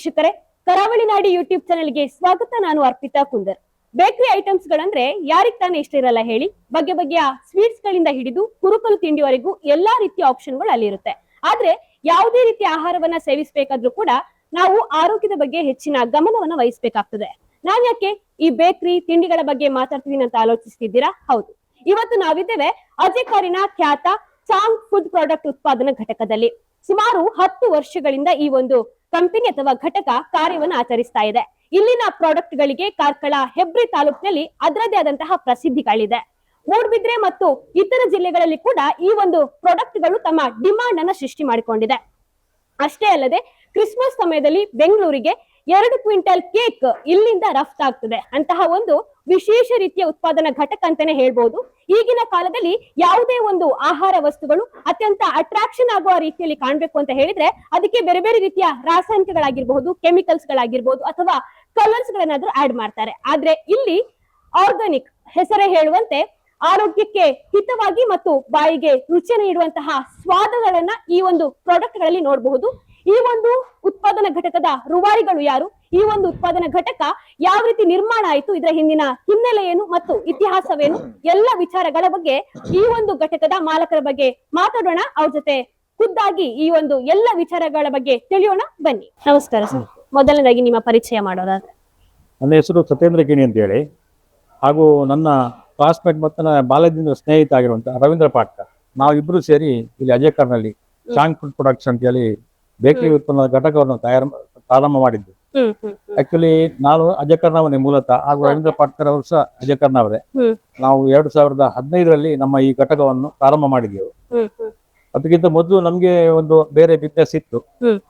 ವೀಕ್ಷಕರೇ, ಕರಾವಳಿ ನಾಡಿ ಯೂಟ್ಯೂಬ್ ಚಾನೆಲ್ಗೆ ಸ್ವಾಗತ. ನಾನು ಅರ್ಪಿತಾ ಕುಂದರ್. ಬೇಕರಿ ಐಟಮ್ಸ್ ಗಳಂದ್ರೆ ಯಾರಿಗ್ ತಾನೇ ಇಷ್ಟ ಇರಲ್ಲ ಹೇಳಿ, ಬಗೆ ಬಗೆಯ ಸ್ವೀಟ್ಸ್ ಗಳಿಂದ ಹಿಡಿದು ಕುರುಕಲು ತಿಂಡಿವರೆಗೂ ಎಲ್ಲಾ ರೀತಿಯ ಆಪ್ಷನ್ಗಳು ಅಲ್ಲಿರುತ್ತೆ. ಆದ್ರೆ ಯಾವುದೇ ರೀತಿಯ ಆಹಾರವನ್ನ ಸೇವಿಸಬೇಕಾದ್ರೂ ಕೂಡ ನಾವು ಆರೋಗ್ಯದ ಬಗ್ಗೆ ಹೆಚ್ಚಿನ ಗಮನವನ್ನ ವಹಿಸಬೇಕಾಗ್ತದೆ. ನಾನ್ ಯಾಕೆ ಈ ಬೇಕರಿ ತಿಂಡಿಗಳ ಬಗ್ಗೆ ಮಾತಾಡ್ತೀನಿ ಅಂತ ಆಲೋಚಿಸ್ತಿದ್ದೀರಾ? ಹೌದು. ಇವತ್ತು ನಾವಿದ್ದೇವೆ ಅಜೆಕಾರಿನ ಖ್ಯಾತ ಚಾಂಗ್ ಫುಡ್ ಪ್ರಾಡಕ್ಟ್ ಉತ್ಪಾದನಾ ಘಟಕದಲ್ಲಿ. ಸುಮಾರು ಹತ್ತು ವರ್ಷಗಳಿಂದ ಈ ಒಂದು ಕಂಪನಿ ಅಥವಾ ಘಟಕ ಕಾರ್ಯವನ್ನು ಆಚರಿಸ್ತಾ ಇದೆ. ಇಲ್ಲಿನ ಪ್ರಾಡಕ್ಟ್ ಗಳಿಗೆ ಕಾರ್ಕಳ ಹೆಬ್ರಿ ತಾಲೂಕಿನಲ್ಲಿ ಅದರದೇ ಆದಂತಹ ಪ್ರಸಿದ್ಧಿಗಳಿದೆ. ಮೂಡ್ಬಿದ್ರೆ ಮತ್ತು ಇತರ ಜಿಲ್ಲೆಗಳಲ್ಲಿ ಕೂಡ ಈ ಒಂದು ಪ್ರಾಡಕ್ಟ್ಗಳು ತಮ್ಮ ಡಿಮಾಂಡ್ ಅನ್ನ ಸೃಷ್ಟಿ ಮಾಡಿಕೊಂಡಿದೆ. ಅಷ್ಟೇ ಅಲ್ಲದೆ ಕ್ರಿಸ್ಮಸ್ ಸಮಯದಲ್ಲಿ ಬೆಂಗಳೂರಿಗೆ ಎರಡು ಕ್ವಿಂಟಲ್ ಕೇಕ್ ಇಲ್ಲಿಂದ ರಫ್ತಾಗ್ತದೆ ಅಂತಹ ಒಂದು ವಿಶೇಷ ರೀತಿಯ ಉತ್ಪಾದನಾ ಘಟಕ ಅಂತಾನೆ ಹೇಳ್ಬೋದು. ಈಗಿನ ಕಾಲದಲ್ಲಿ ಯಾವುದೇ ಒಂದು ಆಹಾರ ವಸ್ತುಗಳು ಅತ್ಯಂತ ಅಟ್ರಾಕ್ಷನ್ ಆಗುವ ರೀತಿಯಲ್ಲಿ ಕಾಣ್ಬೇಕು ಅಂತ ಹೇಳಿದ್ರೆ ಅದಕ್ಕೆ ಬೇರೆ ಬೇರೆ ರೀತಿಯ ರಾಸಾಯನಿಕಗಳಾಗಿರ್ಬಹುದು ಕೆಮಿಕಲ್ಸ್ ಗಳಾಗಿರ್ಬಹುದು ಅಥವಾ ಕಲರ್ಸ್ ಗಳನ್ನಾದ್ರೂ ಆಡ್ ಮಾಡ್ತಾರೆ. ಆದ್ರೆ ಇಲ್ಲಿ ಆರ್ಗಾನಿಕ್ ಹೆಸರೇ ಹೇಳುವಂತೆ ಆರೋಗ್ಯಕ್ಕೆ ಹಿತವಾಗಿ ಮತ್ತು ಬಾಯಿಗೆ ರುಚಿ ನೀಡುವಂತಹ ಸ್ವಾದಗಳನ್ನ ಈ ಒಂದು ಪ್ರಾಡಕ್ಟ್ಗಳಲ್ಲಿ ನೋಡಬಹುದು. ಈ ಒಂದು ಉತ್ಪಾದನಾ ಘಟಕದ ರುವಾರಿಗಳು ಯಾರು? ಈ ಒಂದು ಉತ್ಪಾದನಾ ಘಟಕ ಯಾವ ರೀತಿ ನಿರ್ಮಾಣ ಆಯಿತು? ಇದರ ಹಿಂದಿನ ಹಿನ್ನೆಲೆ ಏನು ಮತ್ತು ಇತಿಹಾಸವೇನು? ಎಲ್ಲ ವಿಚಾರಗಳ ಬಗ್ಗೆ ಈ ಒಂದು ಘಟಕದ ಮಾಲಕರ ಬಗ್ಗೆ ಮಾತಾಡೋಣ. ಅವ್ರ ಜೊತೆ ಖುದ್ದಾಗಿ ಈ ಒಂದು ಎಲ್ಲ ವಿಚಾರಗಳ ಬಗ್ಗೆ ತಿಳಿಯೋಣ. ಬನ್ನಿ. ನಮಸ್ಕಾರ ಸರ್. ಮೊದಲನೇದಾಗಿ ನಿಮ್ಮ ಪರಿಚಯ ಮಾಡೋದಾದ್ರೆ ನನ್ನ ಹೆಸರು ಸತ್ಯೇಂದ್ರ ಗಿಣಿ ಅಂತೇಳಿ. ಹಾಗೂ ನನ್ನ ಕ್ಲಾಸ್ಮೇಟ್ ಮತ್ತು ನನ್ನ ಬಾಲ್ಯದಿಂದ ಸ್ನೇಹಿತ ಆಗಿರುವಂತಹ ರವೀಂದ್ರ ಪಾಟ್ಕರ್. ನಾವಿಬ್ಬರು ಸೇರಿ ಇಲ್ಲಿ ಚಾಂಗ್ ಫುಡ್ ಪ್ರೊಡಕ್ಟ್ಸ್ ಅಂತೇಳಿ ಬೇಕರಿ ಉತ್ಪನ್ನದ ಘಟಕವನ್ನು ತಯಾರು ಪ್ರಾರಂಭ ಮಾಡಿದ್ದು. ಆಕ್ಚುಲಿ ನಾನು ಅಜಕರ್ಣವನೇ ಮೂಲತಃ ಹಾಗೂ ರವೀಂದ್ರ ಪಾಟ್ಕರ್ ಅವರು ಸಹ ಅಜಕರ್ನವರೇ ಹ್ಮ್. ನಾವು ಎರಡು ಸಾವಿರದ ಹದಿನೈದರಲ್ಲಿ ನಮ್ಮ ಈ ಘಟಕವನ್ನು ಪ್ರಾರಂಭ ಮಾಡಿದ್ದೆವು. ಅದಕ್ಕಿಂತ ಮೊದಲು ನಮಗೆ ಒಂದು ಬೇರೆ ಬಿಸ್ನೆಸ್ ಇತ್ತು.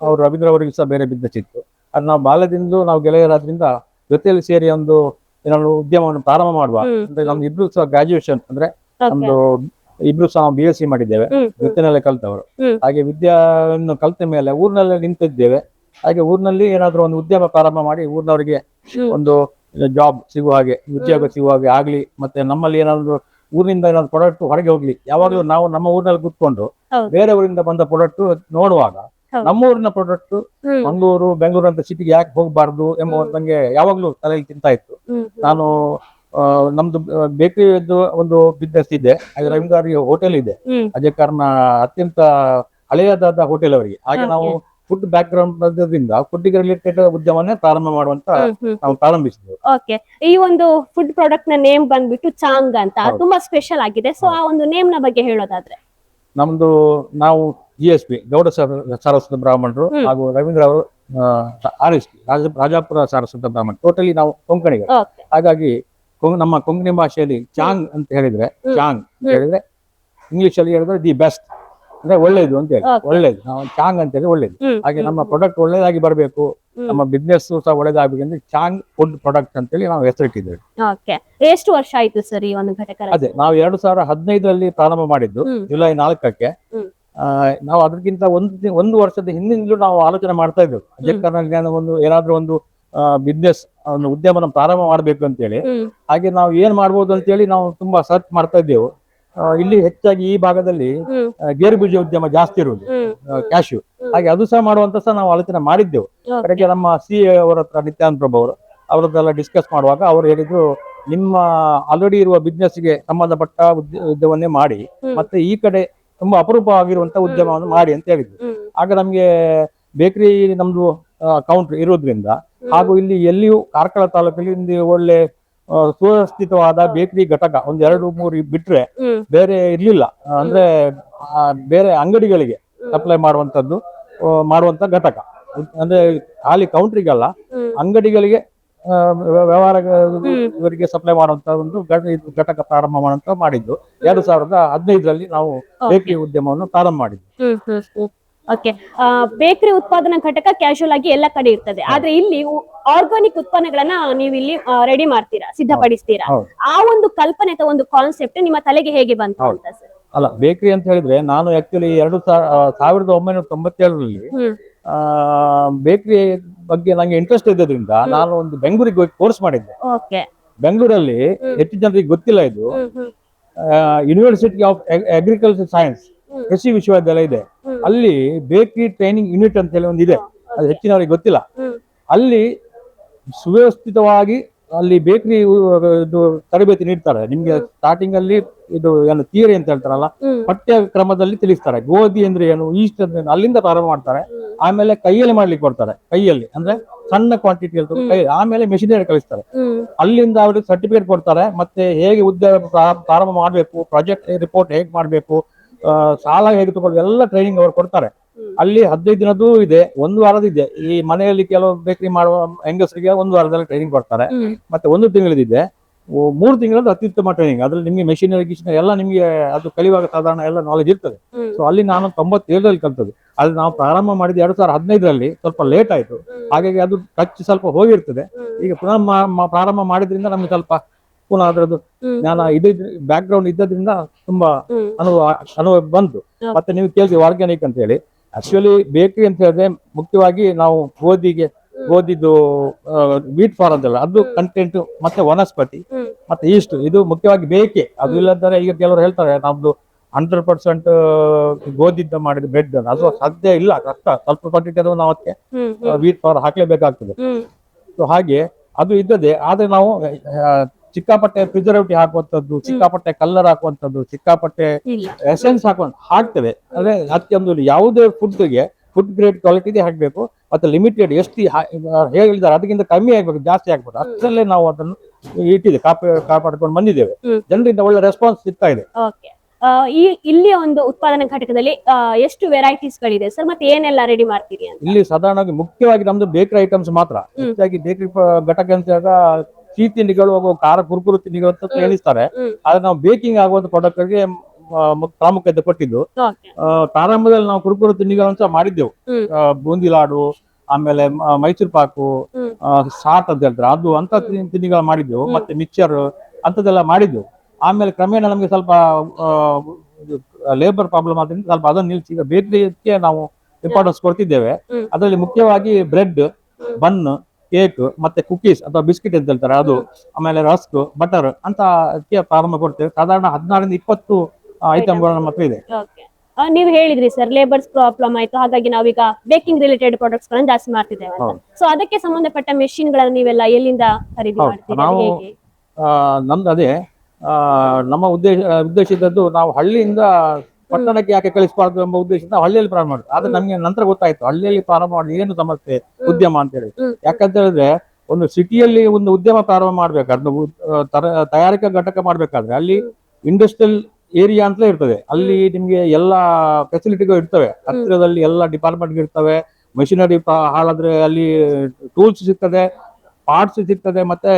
ಅವ್ರು ರವೀಂದ್ರ ಅವರಿಗೂ ಸಹ ಬೇರೆ ಬಿಸ್ನೆಸ್ ಇತ್ತು. ಅದು ನಾವು ಬಾಲ್ಯದಿಂದ ನಾವು ಗೆಳೆಯರಾದ್ರಿಂದ ಜೊತೆಯಲ್ಲಿ ಸೇರಿ ಒಂದು ಏನಾದ್ರು ಉದ್ಯಮವನ್ನು ಪ್ರಾರಂಭ ಮಾಡುವ. ಅಂದ್ರೆ ನಮ್ದು ಇಬ್ರು ಸಹ ಗ್ರಾಜುಯೇಷನ್ ಅಂದ್ರೆ. ನಮ್ದು ಇಬ್ರು ಸಹ ನಾವು ಬಿ ಎಸ್ ಸಿ ಮಾಡಿದ್ದೇವೆ. ಜೊತೆನಲ್ಲೇ ಕಲ್ತವರು. ಹಾಗೆ ವಿದ್ಯಾವನ್ನು ಕಲ್ತ ಮೇಲೆ ಊರಿನಲ್ಲೇ ನಿಂತಿದ್ದೇವೆ. ಹಾಗೆ ಊರಿನಲ್ಲಿ ಏನಾದ್ರು ಒಂದು ಉದ್ಯಮ ಪ್ರಾರಂಭ ಮಾಡಿ ಊರಿನವರಿಗೆ ಒಂದು ಜಾಬ್ ಸಿಗುವ ಹಾಗೆ ಉದ್ಯೋಗ ಸಿಗುವ ಹಾಗೆ ಆಗ್ಲಿ ಮತ್ತೆ ನಮ್ಮಲ್ಲಿ ಏನಾದ್ರು ಊರಿನಿಂದ ಏನಾದ್ರು ಪ್ರಾಡಕ್ಟ್ ಹೊರಗೆ ಹೋಗ್ಲಿ ಯಾವಾಗಲೂ ನಾವು ನಮ್ಮ ಊರಿನಲ್ಲಿ ಕುತ್ಕೊಂಡು ಬೇರೆ ಊರಿಂದ ಬಂದ ಪ್ರಾಡಕ್ಟ್ ನೋಡುವಾಗ. ನಮ್ಮ ಊರಿನ ಪ್ರಾಡಕ್ಟ್ ಮಂಗಳೂರು ಬೆಂಗಳೂರು ಅಂತ ಸಿಟಿಗೆ ಯಾಕೆ ಹೋಗಬಾರ್ದು ಎಂಬ ನಂಗೆ ಯಾವಾಗ್ಲೂ ತಲೆಯಲ್ಲಿ ತಿಂತಾ ಇತ್ತು. ನಾನು ನಮ್ದು ಬೇಕರಿ ಒಂದು ಬಿಸ್ನೆಸ್ ಇದೆ. ಹಾಗೆ ರವೀಂದ್ರ ಹೋಟೆಲ್ ಇದೆ. ಅದೇ ಕಾರಣ ಅತ್ಯಂತ ಹಳೆಯದಾದ ಹೋಟೆಲ್ ಅವರಿಗೆ. ಹಾಗೆ ನಾವು food background food related ಉದ್ಯಮವನ್ನ ಪ್ರಾರಂಭ ಮಾಡುವಂತ ನಾವು ಪ್ರಾರಂಭಿಸಿದ್ವಿ ಓಕೆ ಈ ಒಂದು ಫುಡ್ ಪ್ರಾಡಕ್ಟ್ನ ನೇಮ್ ಬಂದ್ಬಿಟ್ಟು ಚಾಂಗ್ ಅಂತ. ತುಂಬಾ ಸ್ಪೆಷಲ್ ಆಗಿದೆ. ಸೊ ಆ ಒಂದು ನೇಮ್ನ ಬಗ್ಗೆ ಹೇಳೋದಾದ್ರೆ? ನಮ್ದು ನಾವು ಜಿ ಎಸ್ ಪಿ ಗೌಡ ಸರ- ಸಾರಸ್ವತ ಬ್ರಾಹ್ಮಣರು ಹಾಗೂ ರವೀಂದ್ರ ಅವರು R S P Rajapura Saraswat Brahmin totally ನಾವು ಕೊಂಕಣಿಗಳು ಹಾಗಾಗಿ ನಮ್ಮ ಕೊಂಕಣಿ ಭಾಷೆಯಲ್ಲಿ ಚಾಂಗ್ ಅಂತ ಹೇಳಿದ್ರೆ ಚಾಂಗ್ ಅಂತ ಹೇಳಿದ್ರೆ ಇಂಗ್ಲಿಷ್ ಅಲ್ಲಿ ಹೇಳಿದ್ರೆ ದಿ ಬೆಸ್ಟ್. ಅಂದ್ರೆ ಒಳ್ಳೇದು ಅಂತ ಹೇಳಿ. ಒಳ್ಳೇದು. ನಾವು ಚಾಂಗ್ ಅಂತ ಹೇಳಿ ಒಳ್ಳೇದು. ಹಾಗೆ ನಮ್ಮ ಪ್ರಾಡಕ್ಟ್ ಒಳ್ಳೇದಾಗಿ ಬರಬೇಕು. ನಮ್ಮ ಬಿಸ್ನೆಸ್ ಸಹ ಒಳ್ಳೇದಾಗಬೇಕು ಅಂದ್ರೆ ಚಾಂಗ್ ಫುಡ್ ಪ್ರಾಡಕ್ಟ್ ಅಂತ ಹೇಳಿ ನಾವು ಹೆಸರಿಟ್ಟಿದ್ದೇವೆ ಓಕೆ ಎಷ್ಟು ವರ್ಷ ಆಯ್ತು ಸರ್ ಈ ಒಂದು ಘಟಕ? ಅದೇ ನಾವು ಎರಡು ಸಾವಿರ ಹದಿನೈದರಲ್ಲಿ ಪ್ರಾರಂಭ ಮಾಡಿದ್ದು ಜುಲೈ ನಾಲ್ಕಕ್ಕೆ. ನಾವು ಅದಕ್ಕಿಂತ ಒಂದು ಒಂದು ವರ್ಷದ ಹಿಂದಿನಿಂದಲೂ ನಾವು ಆಲೋಚನೆ ಮಾಡ್ತಾ ಇದ್ದೇವೆ. ಅಜಕ್ಕರ್ನಲ್ಲಿ ಒಂದು ಏನಾದ್ರೂ ಒಂದು ಬಿಸ್ನೆಸ್ ಒಂದು ನಮ್ಮ ಪ್ರಾರಂಭ ಮಾಡ್ಬೇಕು ಅಂತೇಳಿ. ಹೇಳಿ ಹಾಗೆ ನಾವು ಏನ್ ಮಾಡ್ಬೋದು ಅಂತೇಳಿ ನಾವು ತುಂಬಾ ಸರ್ಚ್ ಮಾಡ್ತಾ ಇದ್ದೆವು. ಇಲ್ಲಿ ಹೆಚ್ಚಾಗಿ ಈ ಭಾಗದಲ್ಲಿ ಗೇರ್ ಬೀಜ ಉದ್ಯಮ ಜಾಸ್ತಿ ಇರುವುದು. ಕ್ಯಾಶು ಹಾಗೆ ಅದು ಸಹ ಮಾಡುವಂತ ಸಹ ನಾವು ಆಲೋಚನೆ ಮಾಡಿದ್ದೆವು. ಕಡೆಗೆ ನಮ್ಮ ಸಿ ಅವರ ಹತ್ರ ನಿತ್ಯಾನಂದ ಪ್ರಭು ಅವರು ಅವರದ್ದೆಲ್ಲ ಡಿಸ್ಕಸ್ ಮಾಡುವಾಗ ಅವರು ಹೇಳಿದ್ರು ನಿಮ್ಮ ಆಲ್ರೆಡಿ ಇರುವ ಬಿಸ್ನೆಸ್ಗೆ ಸಂಬಂಧಪಟ್ಟ ಉದ್ಯ- ಉದ್ಯಮವನ್ನೇ ಮಾಡಿ ಮತ್ತೆ ಈ ಕಡೆ ತುಂಬಾ ಅಪರೂಪವಾಗಿರುವಂತ ಉದ್ಯಮವನ್ನು ಮಾಡಿ ಅಂತ ಹೇಳಿದ್ರು. ಆಗ ನಮ್ಗೆ ಬೇಕರಿ ನಮ್ದು ಕೌಂಟರ್ ಇರೋದ್ರಿಂದ ಹಾಗೂ ಇಲ್ಲಿ ಎಲ್ಲಿಯೂ ಕಾರ್ಕಳ ತಾಲೂಕಲ್ಲಿ ಇಲ್ಲಿ ಒಳ್ಳೆ ಸುವ್ಯವಸ್ಥಿತವಾದ ಬೇಕರಿ ಘಟಕ ಒಂದ್ ಎರಡು ಮೂರು ಬಿಟ್ರೆ ಬೇರೆ ಇರ್ಲಿಲ್ಲ. ಅಂದ್ರೆ ಬೇರೆ ಅಂಗಡಿಗಳಿಗೆ ಸಪ್ಲೈ ಮಾಡುವಂತದ್ದು ಮಾಡುವಂತ ಘಟಕ. ಅಂದ್ರೆ ಖಾಲಿ ಕೌಂಟ್ರಿಗಲ್ಲ ಅಂಗಡಿಗಳಿಗೆ ವ್ಯವಹಾರ ಇವರಿಗೆ ಸಪ್ಲೈ ಮಾಡುವಂತ ಒಂದು ಘಟಕ ಪ್ರಾರಂಭ ಮಾಡುವಂತ ಮಾಡಿದ್ದು. ಎರಡು ಸಾವಿರದ ಹದಿನೈದರಲ್ಲಿ ನಾವು ಬೇಕರಿ ಉದ್ಯಮವನ್ನು ಪ್ರಾರಂಭ ಮಾಡಿದ್ವಿ. ಓಕೆ ಬೇಕರಿ ಉತ್ಪಾದನಾ ಘಟಕ ಕ್ಯಾಶುವಲ್ ಆಗಿ ಎಲ್ಲ ಕಡೆ ಇರ್ತದೆ. ಆದ್ರೆ ಇಲ್ಲಿ ಆರ್ಗಾನಿಕ್ ಉತ್ಪನ್ನಗಳನ್ನ ನೀವು ಇಲ್ಲಿ ರೆಡಿ ಮಾಡ್ತೀರಾ ಸಿದ್ಧಪಡಿಸ್ತೀರಾ? ಆ ಒಂದು ಕಲ್ಪನೆ ಅಥವಾ ಒಂದು ಕಾನ್ಸೆಪ್ಟ್ ನಿಮ್ಮ ತಲೆಗೆ ಹೇಗೆ ಬಂತು ಅಂತ ಸರ್? ಅಲ್ಲ ಬೇಕರಿ ಅಂತ ಹೇಳಿದ್ರೆ ನಾನು ಆಕ್ಚುಲಿ ಎರಡು ಸಾವಿರದ ಒಂಬೈನೂರ ತೊಂಬತ್ತೇಳರಲ್ಲಿ ಬೇಕರಿ ಬಗ್ಗೆ ನಂಗೆ ಇಂಟ್ರೆಸ್ಟ್ ಇದ್ದದ್ರಿಂದ ನಾನು ಒಂದು ಬೆಂಗಳೂರಿಗೆ ಹೋಗಿ ಕೋರ್ಸ್ ಮಾಡಿದ್ದೆ. ಓಕೆ ಬೆಂಗಳೂರಲ್ಲಿ. ಹೆಚ್ಚು ಜನರಿಗೆ ಗೊತ್ತಿಲ್ಲ ಇದು. ಯೂನಿವರ್ಸಿಟಿ ಆಫ್ ಅಗ್ರಿಕಲ್ಚರ್ ಸೈನ್ಸ್ ಕೃಷಿ ವಿಶ್ವವಿದ್ಯಾಲಯ ಇದೆ. ಅಲ್ಲಿ ಬೇಕರಿ ಟ್ರೈನಿಂಗ್ ಯೂನಿಟ್ ಅಂತ ಹೇಳಿ ಒಂದು ಇದೆ ಅದು ಹೆಚ್ಚಿನವರಿಗೆ ಗೊತ್ತಿಲ್ಲ. ಅಲ್ಲಿ ಸುವ್ಯವಸ್ಥಿತವಾಗಿ ಅಲ್ಲಿ ಬೇಕರಿ ಇದು ತರಬೇತಿ ನೀಡ್ತಾರೆ. ನಿಮ್ಗೆ ಸ್ಟಾರ್ಟಿಂಗ್ ಅಲ್ಲಿ ಇದು ಏನು ಥಿಯರಿ ಅಂತ ಹೇಳ್ತಾರಲ್ಲ ಪಠ್ಯ ಕ್ರಮದಲ್ಲಿ ತಿಳಿಸ್ತಾರೆ. ಗೋಧಿ ಅಂದ್ರೆ ಏನು ಈಸ್ಟ್ ಅಂದ್ರೆ ಅಲ್ಲಿಂದ ಪ್ರಾರಂಭ ಮಾಡ್ತಾರೆ. ಆಮೇಲೆ ಕೈಯಲ್ಲಿ ಮಾಡ್ಲಿಕ್ಕೆ ಕೊಡ್ತಾರೆ. ಕೈಯಲ್ಲಿ ಅಂದ್ರೆ ಸಣ್ಣ ಕ್ವಾಂಟಿಟಿ ಕೈ ಆಮೇಲೆ ಮೆಷಿನರಿ ಕಳಿಸ್ತಾರೆ. ಅಲ್ಲಿಂದ ಅವ್ರಿಗೆ ಸರ್ಟಿಫಿಕೇಟ್ ಕೊಡ್ತಾರೆ. ಮತ್ತೆ ಹೇಗೆ ಉದ್ಯೋಗ ಪ್ರಾ- ಪ್ರಾರಂಭ ಮಾಡಬೇಕು ಪ್ರಾಜೆಕ್ಟ್ ರಿಪೋರ್ಟ್ ಹೇಗೆ ಮಾಡಬೇಕು ಸಾಲ ಹೇಗೆ ತಗೊಳ್ಬೇಕು ಎಲ್ಲ ಟ್ರೈನಿಂಗ್ ಅವ್ರು ಕೊಡ್ತಾರೆ. ಅಲ್ಲಿ ಹದಿನೈದು ದಿನದ್ದು ಇದೆ ಒಂದು ವಾರದ ಇದೆ. ಈ ಮನೆಯಲ್ಲಿ ಕೆಲವು ಬೇಕರಿ ಮಾಡುವ ಹೆಂಗಸರಿಗೆ ಒಂದು ವಾರದಲ್ಲಿ ಟ್ರೈನಿಂಗ್ ಕೊಡ್ತಾರೆ. ಮತ್ತೆ ಒಂದು ತಿಂಗಳದಿದೆ ಮೂರು ತಿಂಗಳದ್ದು ಅತ್ಯುತ್ತಮ ಟ್ರೈನಿಂಗ್ ಅದ್ರಲ್ಲಿ ನಿಮಗೆ ಮೆಷಿನರಿ ಗಿಷಿನರಿ ಎಲ್ಲ ನಿಮಗೆ ಅದು ಕಲಿಯುವಾಗ ಸಾಧಾರಣ ಎಲ್ಲ ನಾಲೆಜ್ ಇರ್ತದೆ. ಸೊ ಅಲ್ಲಿ ನಾನು ತೊಂಬತ್ತೇಳರಲ್ಲಿ ಕಲ್ತದ್ದು. ಅಲ್ಲಿ ನಾವು ಪ್ರಾರಂಭ ಮಾಡಿದ ಎರಡ್ ಸಾವಿರದ ಹದಿನೈದರಲ್ಲಿ ಸ್ವಲ್ಪ ಲೇಟ್ ಆಯ್ತು. ಹಾಗಾಗಿ ಅದು ಟಚ್ ಸ್ವಲ್ಪ ಹೋಗಿರ್ತದೆ. ಈಗ ಪುನಃ ಪ್ರಾರಂಭ ಮಾಡಿದ್ರಿಂದ ನಮ್ಗೆ ಸ್ವಲ್ಪ ಪುನಃ ಅದರದ್ದು. ಜ್ಞಾನ ಇದು ಬ್ಯಾಕ್ ಗ್ರೌಂಡ್ ಇದ್ದದ್ರಿಂದ ತುಂಬಾ ಅನುಭವ ಅನುಭವ ಬಂತು. ಮತ್ತೆ ನೀವು ಕೇಳಿದ್ರೆ ಆರ್ಗ್ಯಾನಿಕ್ ಅಂತ ಹೇಳಿ ಆಕ್ಚುಲಿ ಬೇಕರಿ ಅಂತ ಹೇಳಿದ್ರೆ ಮುಖ್ಯವಾಗಿ ನಾವು ಗೋಧಿಗೆ ಗೋಧಿದು ವೀಟ್ ಫಾರ್ ಅಂತಲ್ಲ ಅದು ಕಂಟೆಂಟ್ ಮತ್ತೆ ವನಸ್ಪತಿ ಮತ್ತೆ ಈಸ್ಟ್ ಇದು ಮುಖ್ಯವಾಗಿ ಬೇಕೆ. ಅದು ಇಲ್ಲದ್ರೆ ಈಗ ಕೆಲವರು ಹೇಳ್ತಾರೆ ನಮ್ದು ಹಂಡ್ರೆಡ್ ಪರ್ಸೆಂಟ್ ಗೋಧಿದ್ದ ಮಾಡಿದ ಬ್ರೆಡ್ ಅದು ಸಾಧ್ಯ ಇಲ್ಲ ಕಷ್ಟ. ಸ್ವಲ್ಪ ಕ್ವಾಂಟಿಟಿ ಅದು ನಾವು ಅದಕ್ಕೆ ವೀಟ್ ಫಾರ್ ಹಾಕ್ಲೇಬೇಕಾಗ್ತದೆ. ಸೊ ಹಾಗೆ ಅದು ಇದ್ದದೆ ಆದ್ರೆ ನಾವು ಸಿಕ್ಕಾಪಟ್ಟೆ ಪ್ರಿಸರ್ವೇಟಿವ್ ಹಾಕುವಂತದ್ದು ಸಿಕ್ಕಾಪಟ್ಟೆ ಕಲ್ಲರ್ ಹಾಕುವಂತದ್ದು ಸಿಕ್ಕಾಪಟ್ಟೆ ಎಸೆನ್ಸ್ ಹಾಕುವಂತ ಹಾಕ್ತೇವೆ. ಅಂದ್ರೆ ಅತ್ಯಂತ ಯಾವುದೇ ಫುಡ್ಗೆ ಫುಡ್ ಗ್ರೇಡ್ ಕ್ವಾಲಿಟಿದೇ ಹಾಕಬೇಕು ಮತ್ತೆ ಲಿಮಿಟೆಡ್ ಎಷ್ಟು ಹೇಳಿದ್ದಾರೆ ಅದಕ್ಕಿಂತ ಕಮ್ಮಿ ಆಗ್ಬೇಕು ಜಾಸ್ತಿ ಆಗ್ಬೇಕು ಅಷ್ಟರಲ್ಲೇ ನಾವು ಅದನ್ನು ಇಟ್ಟಿದೆ ಕಾಪಿ ಕಾಪಾಡ್ಕೊಂಡು ಬಂದಿದ್ದೇವೆ. ಜನರಿಂದ ಒಳ್ಳೆ ರೆಸ್ಪಾನ್ಸ್ ಸಿಗ್ತಾ ಇದೆ. ಈ ಇಲ್ಲಿ ಒಂದು ಉತ್ಪಾದನಾ ಘಟಕದಲ್ಲಿ ಎಷ್ಟು ವೆರೈಟೀಸ್ ಗಳಿದೆ? ಸರ್ ಮತ್ತೆ ಏನೆಲ್ಲ ರೆಡಿ ಮಾಡ್ತೀರಿ ಅಂತ? ಇಲ್ಲಿ ಸಾಧಾರಣವಾಗಿ ಮುಖ್ಯವಾಗಿ ನಮ್ದು ಬೇಕರಿ ಐಟಮ್ಸ್ ಮಾತ್ರ. ಹೆಚ್ಚಾಗಿ ಬೇಕರಿ ಘಟಕ ಅಂತಾಗ ಸಿಹಿ ತಿಂಡಿಗಳು ಹಾಗೂ ಖಾರ ಕುರುಕುರು ತಿಂಡಿಗಳು ಅಂತ ಹೇಳಿಸ್ತಾರೆ. ಆದ್ರೆ ನಾವು ಬೇಕಿಂಗ್ ಆಗುವಂತ ಪ್ರಾಡಕ್ಟ್ಗೆ ಪ್ರಾಮುಖ್ಯತೆ ಕೊಟ್ಟಿದ್ದು. ಪ್ರಾರಂಭದಲ್ಲಿ ನಾವು ಕುರುಕುರು ತಿಂಡಿಗಳಂತ ಮಾಡಿದ್ದೆವು. ಹ್ಮ್. ಆ, ಬೂಂದಿ ಲಾಡು ಆಮೇಲೆ ಮೈಸೂರು ಪಾಕು. ಸಾಟ್ ಅಂತ ಹೇಳ್ತಾರೆ. ಅದು ಅಂತ ತಿಂಡಿಗಳು ಮಾಡಿದ್ದೆವು. ಮತ್ತೆ ಮಿಕ್ಸರ್ ಅಂತದೆಲ್ಲ ಮಾಡಿದ್ದೆವು. ಆಮೇಲೆ ಕ್ರಮೇಣ ನಮಗೆ ಸ್ವಲ್ಪ ಲೇಬರ್ ಪ್ರಾಬ್ಲಮ್ ಆದ್ರಿಂದ ಸ್ವಲ್ಪ ಅದನ್ನ ನಿಲ್ಸಿ ಈಗ ಬೇಕರಿಗೆ ನಾವು ಇಂಪಾರ್ಟೆನ್ಸ್ ಕೊಡ್ತಿದ್ದೇವೆ. ಅದರಲ್ಲಿ ಮುಖ್ಯವಾಗಿ ಬ್ರೆಡ್ ಬನ್ ಕೇಕ್ ಮತ್ತೆ ಕುಕೀಸ್ ಅಥವಾ ಬಿಸ್ಕಿಟ್ ಅಂತ ಹೇಳ್ತಾರೆ ಅದು. ಆಮೇಲೆ ರಸ್ಕ್ ಬಟರ್ ಅಂತ ಅದಕ್ಕೆ ಪ್ರಾರಂಭ ಕೊಡ್ತೇವೆ. ಸಾಧಾರಣ ಹದಿನಾರರಿಂದ ಇಪ್ಪತ್ತು ಐಟಮ್ಗಳು ನಮ್ಮ ಹತ್ರ ಇದೆ. ನೀವು ಹೇಳಿದ್ರಿ ಸರ್ ಲೇಬರ್ಸ್ ಪ್ರಾಬ್ಲಮ್ ಆಯ್ತು. ಹಾಗಾಗಿ ನಾವೀಗ ಬೇಕಿಂಗ್ ರಿಲೇಟೆಡ್ ಪ್ರಾಡಕ್ಟ್ಸ್ ಗಳನ್ನ ಜಾಸ್ತಿ ಮಾಡ್ತಿದ್ದೇವೆ. ಸೊ ಅದಕ್ಕೆ ಸಂಬಂಧಪಟ್ಟ ಮೆಷಿನ್ ಗಳನ್ನ ನೀವೆಲ್ಲ ಎಲ್ಲಿಂದ ಖರೀದಿ ಮಾಡ್ತೀವಿ ನಾವು- ನಮ್ದು ಅದೇ ನಮ್ಮ ಉದ್ದೇಶ ಉದ್ದೇಶ ಇದ್ದದ್ದು ನಾವು ಹಳ್ಳಿಯಿಂದ ಪಟ್ಟಣಕ್ಕೆ ಯಾಕೆ ಕಳಿಸಬಾರ್ದು ಎಂಬ ಉದ್ದೇಶದಿಂದ ಹಳ್ಳಿಯಲ್ಲಿ ಪ್ರಾರಂಭ ಮಾಡಿದ್ರು ಆದ್ರೆ ನಮ್ಗೆ ನಂತರ ಗೊತ್ತಾಯ್ತು ಹಳ್ಳಿಯಲ್ಲಿ ಪ್ರಾರಂಭ ಮಾಡಿ ಏನು ಸಮಸ್ಯೆ ಉದ್ಯಮ ಅಂತ ಹೇಳಿ. ಯಾಕಂತ ಹೇಳಿದ್ರೆ ಒಂದು ಸಿಟಿಯಲ್ಲಿ ಒಂದು ಉದ್ಯಮ ಪ್ರಾರಂಭ ಮಾಡ್ಬೇಕಾದ್ರೆ ತಯಾರಿಕಾ ಘಟಕ ಮಾಡ್ಬೇಕಾದ್ರೆ ಅಲ್ಲಿ ಇಂಡಸ್ಟ್ರಿಯಲ್ ಏರಿಯಾ ಅಂತಲೇ ಇರ್ತದೆ. ಅಲ್ಲಿ ನಿಮ್ಗೆ ಎಲ್ಲಾ ಫೆಸಿಲಿಟಿಗಳು ಇರ್ತವೆ. ಹತ್ತಿರದಲ್ಲಿ ಎಲ್ಲ ಡಿಪಾರ್ಟ್ಮೆಂಟ್ ಇರ್ತವೆ. ಮೆಷಿನರಿ ಹಾಳಾದ್ರೆ ಅಲ್ಲಿ ಟೂಲ್ಸ್ ಸಿಗ್ತದೆ ಪಾರ್ಟ್ಸ್ ಸಿಗ್ತದೆ ಮತ್ತೆ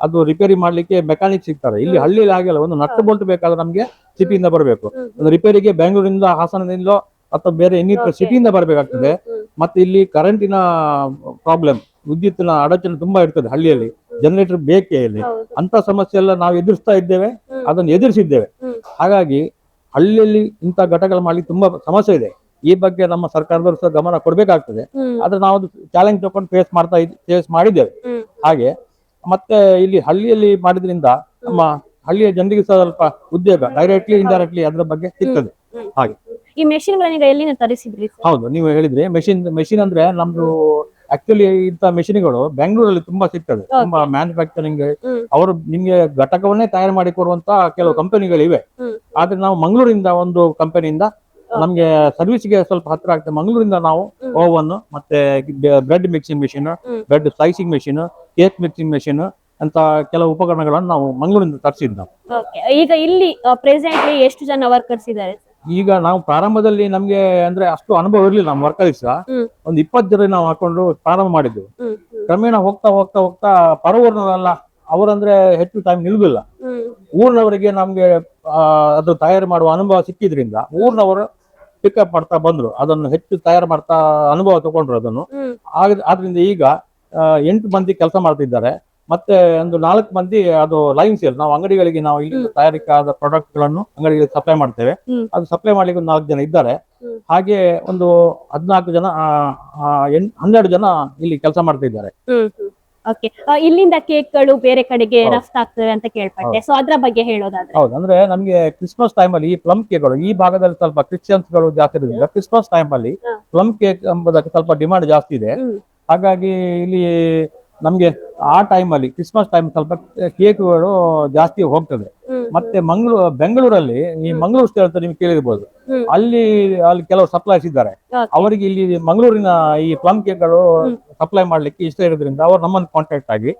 ಅದು ರಿಪೇರಿ ಮಾಡ್ಲಿಕ್ಕೆ ಮೆಕ್ಯಾನಿಕ್ ಸಿಗ್ತಾರೆ. ಇಲ್ಲಿ ಹಳ್ಳಿಯಲ್ಲಿ ಆಗಿಲ್ಲ ಒಂದು ನಟ್ಟು ಬೋಲ್ಟ್ ಬೇಕಾದ್ರೆ ನಮ್ಗೆ ಸಿಟಿಯಿಂದ ಬರಬೇಕು. ಒಂದು ರಿಪೇರಿಗೆ ಬೆಂಗಳೂರಿಂದ ಹಾಸನದಿಂದ ಅಥವಾ ಬೇರೆ ಇನ್ನಿತರ. ಸಿಟಿಯಿಂದ ಬರಬೇಕಾಗ್ತದೆ. ಮತ್ತೆ ಇಲ್ಲಿ ಕರೆಂಟಿನ ಪ್ರಾಬ್ಲಮ್ ವಿದ್ಯುತ್ನ ಅಡಚಣೆ ತುಂಬಾ ಇರ್ತದೆ ಹಳ್ಳಿಯಲ್ಲಿ. ಜನರೇಟರ್ ಬೇಕೇ ಇಲ್ಲಿ. ಅಂತ ಸಮಸ್ಯೆ ಎಲ್ಲ ನಾವು ಎದುರಿಸ್ತಾ ಇದ್ದೇವೆ. ಅದನ್ನು ಎದುರಿಸಿದ್ದೇವೆ. ಹಾಗಾಗಿ ಹಳ್ಳಿಯಲ್ಲಿ ಇಂಥ ಘಟಕಗಳು ಮಾಡ್ಲಿಕ್ಕೆ ತುಂಬಾ ಸಮಸ್ಯೆ ಇದೆ. ಈ ಬಗ್ಗೆ ನಮ್ಮ ಸರ್ಕಾರದವರು ಸಹ ಗಮನ ಕೊಡಬೇಕಾಗ್ತದೆ. ಆದ್ರೆ ನಾವು ಅದು ಚಾಲೆಂಜ್ ತಗೊಂಡು ಫೇಸ್ ಮಾಡ್ತಾ ಫೇಸ್ ಮಾಡಿದ್ದೇವೆ. ಹಾಗೆ ಮತ್ತೆ ಇಲ್ಲಿ ಹಳ್ಳಿಯಲ್ಲಿ ಮಾಡಿದ್ರಿಂದ ನಮ್ಮ ಹಳ್ಳಿಯ ಜನರಿಗೆ ಸಹ ಸ್ವಲ್ಪ ಉದ್ಯೋಗ ಡೈರೆಕ್ಟ್ಲಿ ಇಂಡೈರೆಕ್ಟ್ಲಿ ಅದರ ಬಗ್ಗೆ ಸಿಗ್ತದೆ. ಹಾಗೆ. ಈ ಮೆಷಿನ್ ಗಳನ್ನ ಎಲ್ಲಿಂದ ತರಿಸಿದ್ರಿ ಹೌದು ನೀವು ಹೇಳಿದ್ರಿ ಮೆಷಿನ್ ಮೆಷಿನ್ ಅಂದ್ರೆ ನಮ್ದು ಆಕ್ಚುಲಿ ಇಂಥ ಮೆಷಿನ್ಗಳು ಬೆಂಗಳೂರಲ್ಲಿ ತುಂಬಾ ಸಿಗ್ತದೆ. ತುಂಬಾ ಮ್ಯಾನುಫ್ಯಾಕ್ಚರಿಂಗ್ ಅವರು ನಿಮ್ಗೆ ಘಟಕವನ್ನೇ ತಯಾರು ಮಾಡಿ ಕೊಡುವಂತ ಕೆಲವು ಕಂಪನಿಗಳಿವೆ ಇವೆ. ಆದ್ರೆ ನಾವು ಮಂಗಳೂರಿಂದ ಒಂದು ಕಂಪನಿಯಿಂದ ನಮ್ಗೆ ಸರ್ವಿಸ್ಗೆ ಸ್ವಲ್ಪ ಹತ್ರ ಆಗ್ತದೆ. ಮಂಗಳೂರಿಂದ ನಾವು ಓವನ್ ಮತ್ತೆ bread mixing machine. Bread slicing machine cake mixing machine ಅಂತ ಕೆಲವು ಉಪಕರಣಗಳನ್ನು ನಾವು ಮಂಗಳೂರಿಂದ ತರಿಸಿದ್ದು ನಾವು. ಓಕೆ ಈಗ ಇಲ್ಲಿ ಪ್ರೆಸೆಂಟ್ಲಿ ಎಷ್ಟು ಜನ ವರ್ಕರ್ಸ್ ಇದ್ದಾರೆ? ಈಗ ನಾವು ಪ್ರಾರಂಭದಲ್ಲಿ ನಮ್ಗೆ ಅಂದ್ರೆ ಅಷ್ಟು ಅನುಭವ ಇರಲಿಲ್ಲ ನಮ್ಮ ವರ್ಕರ್ಸ್. ಒಂದು ಇಪ್ಪತ್ತು ಜನ ನಾವು ಹಾಕೊಂಡು ಪ್ರಾರಂಭ ಮಾಡಿದ್ವಿ ಕ್ರಮೇಣ ಹೋಗ್ತಾ ಹೋಗ್ತಾ ಹೋಗ್ತಾ ಪರವೂರ್ನವರೆಲ್ಲ ಅವರಂದ್ರೆ ಹೆಚ್ಚು ಟೈಮ್ ನಿಲ್ಲುದಿಲ್ಲ ಊರ್ನವರಿಗೆ ನಮ್ಗೆ ಅದು ತಯಾರು ಮಾಡುವ ಅನುಭವ ಸಿಕ್ಕಿದ್ರಿಂದ ಊರಿನವರು ಪಿಕಪ್ ಮಾಡ್ತಾ ಬಂದ್ರು. ಅದನ್ನು ಹೆಚ್ಚು ತಯಾರು ಮಾಡ್ತಾ ಅನುಭವ ತಗೊಂಡ್ರು ಅದನ್ನು. ಆದ್ರಿಂದ ಈಗ ಎಂಟು ಮಂದಿ ಕೆಲಸ ಮಾಡ್ತಿದ್ದಾರೆ. ಮತ್ತೆ ಒಂದು ನಾಲ್ಕು ಮಂದಿ ಅದು ಲೈನ್ ಸೇಲ್ ನಾವು ಅಂಗಡಿಗಳಿಗೆ ನಾವು ಇಲ್ಲಿ ತಯಾರಿಕಾದ ಪ್ರಾಡಕ್ಟ್ಗಳನ್ನು ಅಂಗಡಿಗಳಿಗೆ ಸಪ್ಲೈ ಮಾಡ್ತೇವೆ. ಅದು ಸಪ್ಲೈ ಮಾಡ್ಲಿಕ್ಕೆ ಒಂದು ನಾಲ್ಕು ಜನ ಇದ್ದಾರೆ. ಹಾಗೆ ಒಂದು ಹದಿನಾಲ್ಕು ಜನ ಹನ್ನೆರಡು ಜನ ಇಲ್ಲಿ ಕೆಲಸ ಮಾಡ್ತಾ ಇದ್ದಾರೆ ಹ್ಮ್ ಹ್ಮ್. ಓಕೆ ಇಲ್ಲಿಂದ ಕೇಕ್ಗಳು ಬೇರೆ ಕಡೆಗೆ. ರಫ್ತಾಗ್ತವೆ ಅಂತ ಕೇಳ್ಪಟ್ಟೆ. ಸೊ ಅದ್ರ ಬಗ್ಗೆ ಹೇಳೋದಾದ್ರೆ. ಹೌದು. ಅಂದ್ರೆ ನಮ್ಗೆ ಕ್ರಿಸ್ಮಸ್ ಟೈಮ್ ಅಲ್ಲಿ ಈ ಪ್ಲಮ್ ಕೇಕ್ಗಳು ಈ ಭಾಗದಲ್ಲಿ ಸ್ವಲ್ಪ ಕ್ರಿಶ್ಚಿಯನ್ಸ್ಗಳು ಜಾಸ್ತಿ ಇರೋದ್ರಿಂದ ಕ್ರಿಸ್ಮಸ್ ಟೈಮ್ ಅಲ್ಲಿ. ಪ್ಲಮ್ ಕೇಕ್ ಎಂಬುದಕ್ಕೆ ಸ್ವಲ್ಪ ಡಿಮಾಂಡ್ ಜಾಸ್ತಿ ಇದೆ. ಹಾಗಾಗಿ ಇಲ್ಲಿ ನಮ್ಗೆ ಆ ಟೈಮ್ ಅಲ್ಲಿ ಕ್ರಿಸ್ಮಸ್ ಟೈಮ್ ಸ್ವಲ್ಪ ಕೇಕ್ಗಳು ಜಾಸ್ತಿ ಹೋಗ್ತದೆ. ಮತ್ತೆ ಮಂಗಳೂರು ಬೆಂಗಳೂರಲ್ಲಿ ಈ ಮಂಗಳೂರು ಸ್ಟೇ ಅಂತ ನೀವು ಕೇಳಿರ್ಬೋದು. ಅಲ್ಲಿ ಅಲ್ಲಿ ಕೆಲವು ಸಪ್ಲೈಸ್ ಇದ್ದಾರೆ. ಅವರಿಗೆ ಇಲ್ಲಿ ಮಂಗಳೂರಿನ ಈ ಪ್ಲಮ್ ಕೇಕ್ಗಳು ಗಳು ಸಪ್ಲೈ ಮಾಡ್ಲಿಕ್ಕೆ ಇಷ್ಟ ಇರೋದ್ರಿಂದ ಅವ್ರು ನಮ್ಮನ್ನು ಕಾಂಟ್ಯಾಕ್ಟ್ ಆಗಿ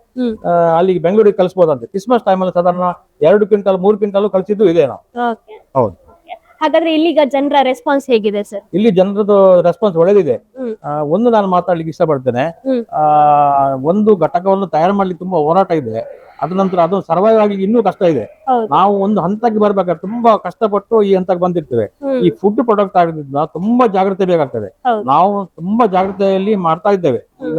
ಅಲ್ಲಿಗೆ ಬೆಂಗಳೂರಿಗೆ ಕಳಿಸ್ಬೋದಂತೆ. ಕ್ರಿಸ್ಮಸ್ ಟೈಮಲ್ಲಿ ಸಾಧಾರಣ ಎರಡು ಕ್ವಿಂಟಲ್ ಮೂರು ಕ್ವಿಂಟಲ್ ಕಳಿಸಿದ್ದು ಇದೆ ನಾವು. ಹೌದು. ಹಾಗಾದ್ರೆ ಇಲ್ಲಿಗ ಜನರ ರೆಸ್ಪಾನ್ಸ್ ಹೇಗಿದೆ ಸರ್ ಇಲ್ಲಿ ಜನರದ್ದು ರೆಸ್ಪಾನ್ಸ್ ಒಳ್ಳೆದಿದೆ. ಆ, ಒಂದು ನಾನು ಮಾತಾಡ್ಲಿಕ್ಕೆ ಇಷ್ಟಪಡ್ತೇನೆ. ಹ್ಮ್. ಆ, ಒಂದು ಘಟಕವನ್ನು ತಯಾರು ಮಾಡ್ಲಿಕ್ಕೆ ತುಂಬಾ ಹೋರಾಟ ಇದೆ. ಅದ ನಂತರ ಅದು ಸರ್ವೈವ್ ಆಗ್ಲಿಕ್ಕೆ ಇನ್ನೂ ಕಷ್ಟ ಇದೆ. ಹೌದು. ನಾವು ಒಂದು ಹಂತಕ್ಕೆ ಬರ್ಬೇಕಾದ್ರೆ ತುಂಬಾ ಕಷ್ಟಪಟ್ಟು ಈ ಹಂತಕ್ಕೆ ಬಂದಿರ್ತೇವೆ. ಹ್ಮ್. ಈ ಫುಡ್ ಪ್ರಾಡಕ್ಟ್ ಆಗಿದ್ರಿಂದ ತುಂಬಾ ಜಾಗ್ರತೆ ಬೇಕಾಗ್ತದೆ. ಹೌದು. ನಾವು ತುಂಬಾ ಜಾಗ್ರತೆಯಲ್ಲಿ ಮಾಡ್ತಾ ಇದ್ದೇವೆ. ಈಗ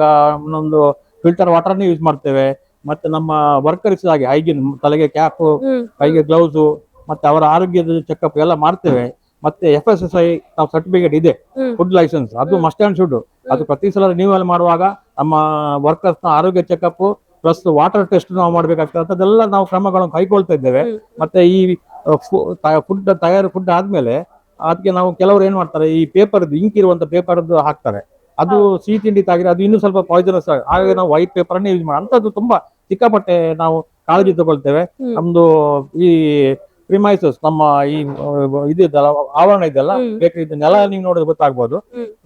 ಒಂದು ಫಿಲ್ಟರ್ ವಾಟರ್ನೇ ಯೂಸ್ ಮಾಡ್ತೇವೆ. ಮತ್ತೆ ನಮ್ಮ ವರ್ಕರ್ಸ್ ಹಾಗೆ ಹೈಜಿನ್ ತಲೆಗೆ ಕ್ಯಾಪ್ ಹ್ಮ್. ಕೈಗೆ ಗ್ಲೌಸ್ ಮತ್ತೆ ಅವರ ಆರೋಗ್ಯದ ಚೆಕಪ್ ಎಲ್ಲ ಮಾಡ್ತೇವೆ. ಮತ್ತೆ ಎಫ್ ಎಸ್ ಎಸ್ ಐ ನಾವು ಸರ್ಟಿಫಿಕೇಟ್ ಇದೆ. ಫುಡ್ ಲೈಸೆನ್ಸ್ ಅದು ಮಸ್ಟ್ ಅಂಡ್ ಶುಡ್ ಅದು ಪ್ರತಿ ಸಲ ರಿನ್ಯೂವಲ್ ಮಾಡುವಾಗ ನಮ್ಮ ವರ್ಕರ್ಸ್ನ ಆರೋಗ್ಯ ಚೆಕಪ್ ಪ್ಲಸ್ ವಾಟರ್ ಟೆಸ್ಟ್ ನಾವು ಮಾಡ್ಬೇಕಾಗ್ತದೆ. ಅದೆಲ್ಲ ನಾವು ಕ್ರಮಗಳನ್ನು ಕೈಗೊಳ್ತಾ ಇದ್ದೇವೆ. ಮತ್ತೆ ಈ ಫುಡ್ ತಯಾರು ಫುಡ್ ಆದ್ಮೇಲೆ ಅದಕ್ಕೆ ನಾವು ಕೆಲವರು ಏನ್ ಮಾಡ್ತಾರೆ ಈ ಪೇಪರ್ ಇಂಕ್ ಇರುವಂತ ಪೇಪರ್ ಹಾಕ್ತಾರೆ. ಅದು ಸಿಹಿ ತಿಂಡಿ ತಾಗಿದ್ರೆ ಅದು ಇನ್ನೂ ಸ್ವಲ್ಪ ಪಾಯ್ಸನಸ್ ಹಾಗಾಗಿ ನಾವು ವೈಟ್ ಪೇಪರ್ ಅನ್ನೇ ಯೂಸ್ ಮಾಡಿ ಅಂತದ್ದು ತುಂಬಾ ಸಿಕ್ಕಾಪಟ್ಟೆ ನಾವು ಕಾಳಜಿ ತಗೊಳ್ತೇವೆ. ನಮ್ದು ಈ ಪ್ರಿಮೈಸಸ್ ನಮ್ಮ ಈ ಇದು ಆವರಣ ಇದೆಲ್ಲ. ಬೇಕರಿ ನೆಲ ನೀವು ನೋಡಿದ್ರೆ ಗೊತ್ತಾಗ್ಬೋದು.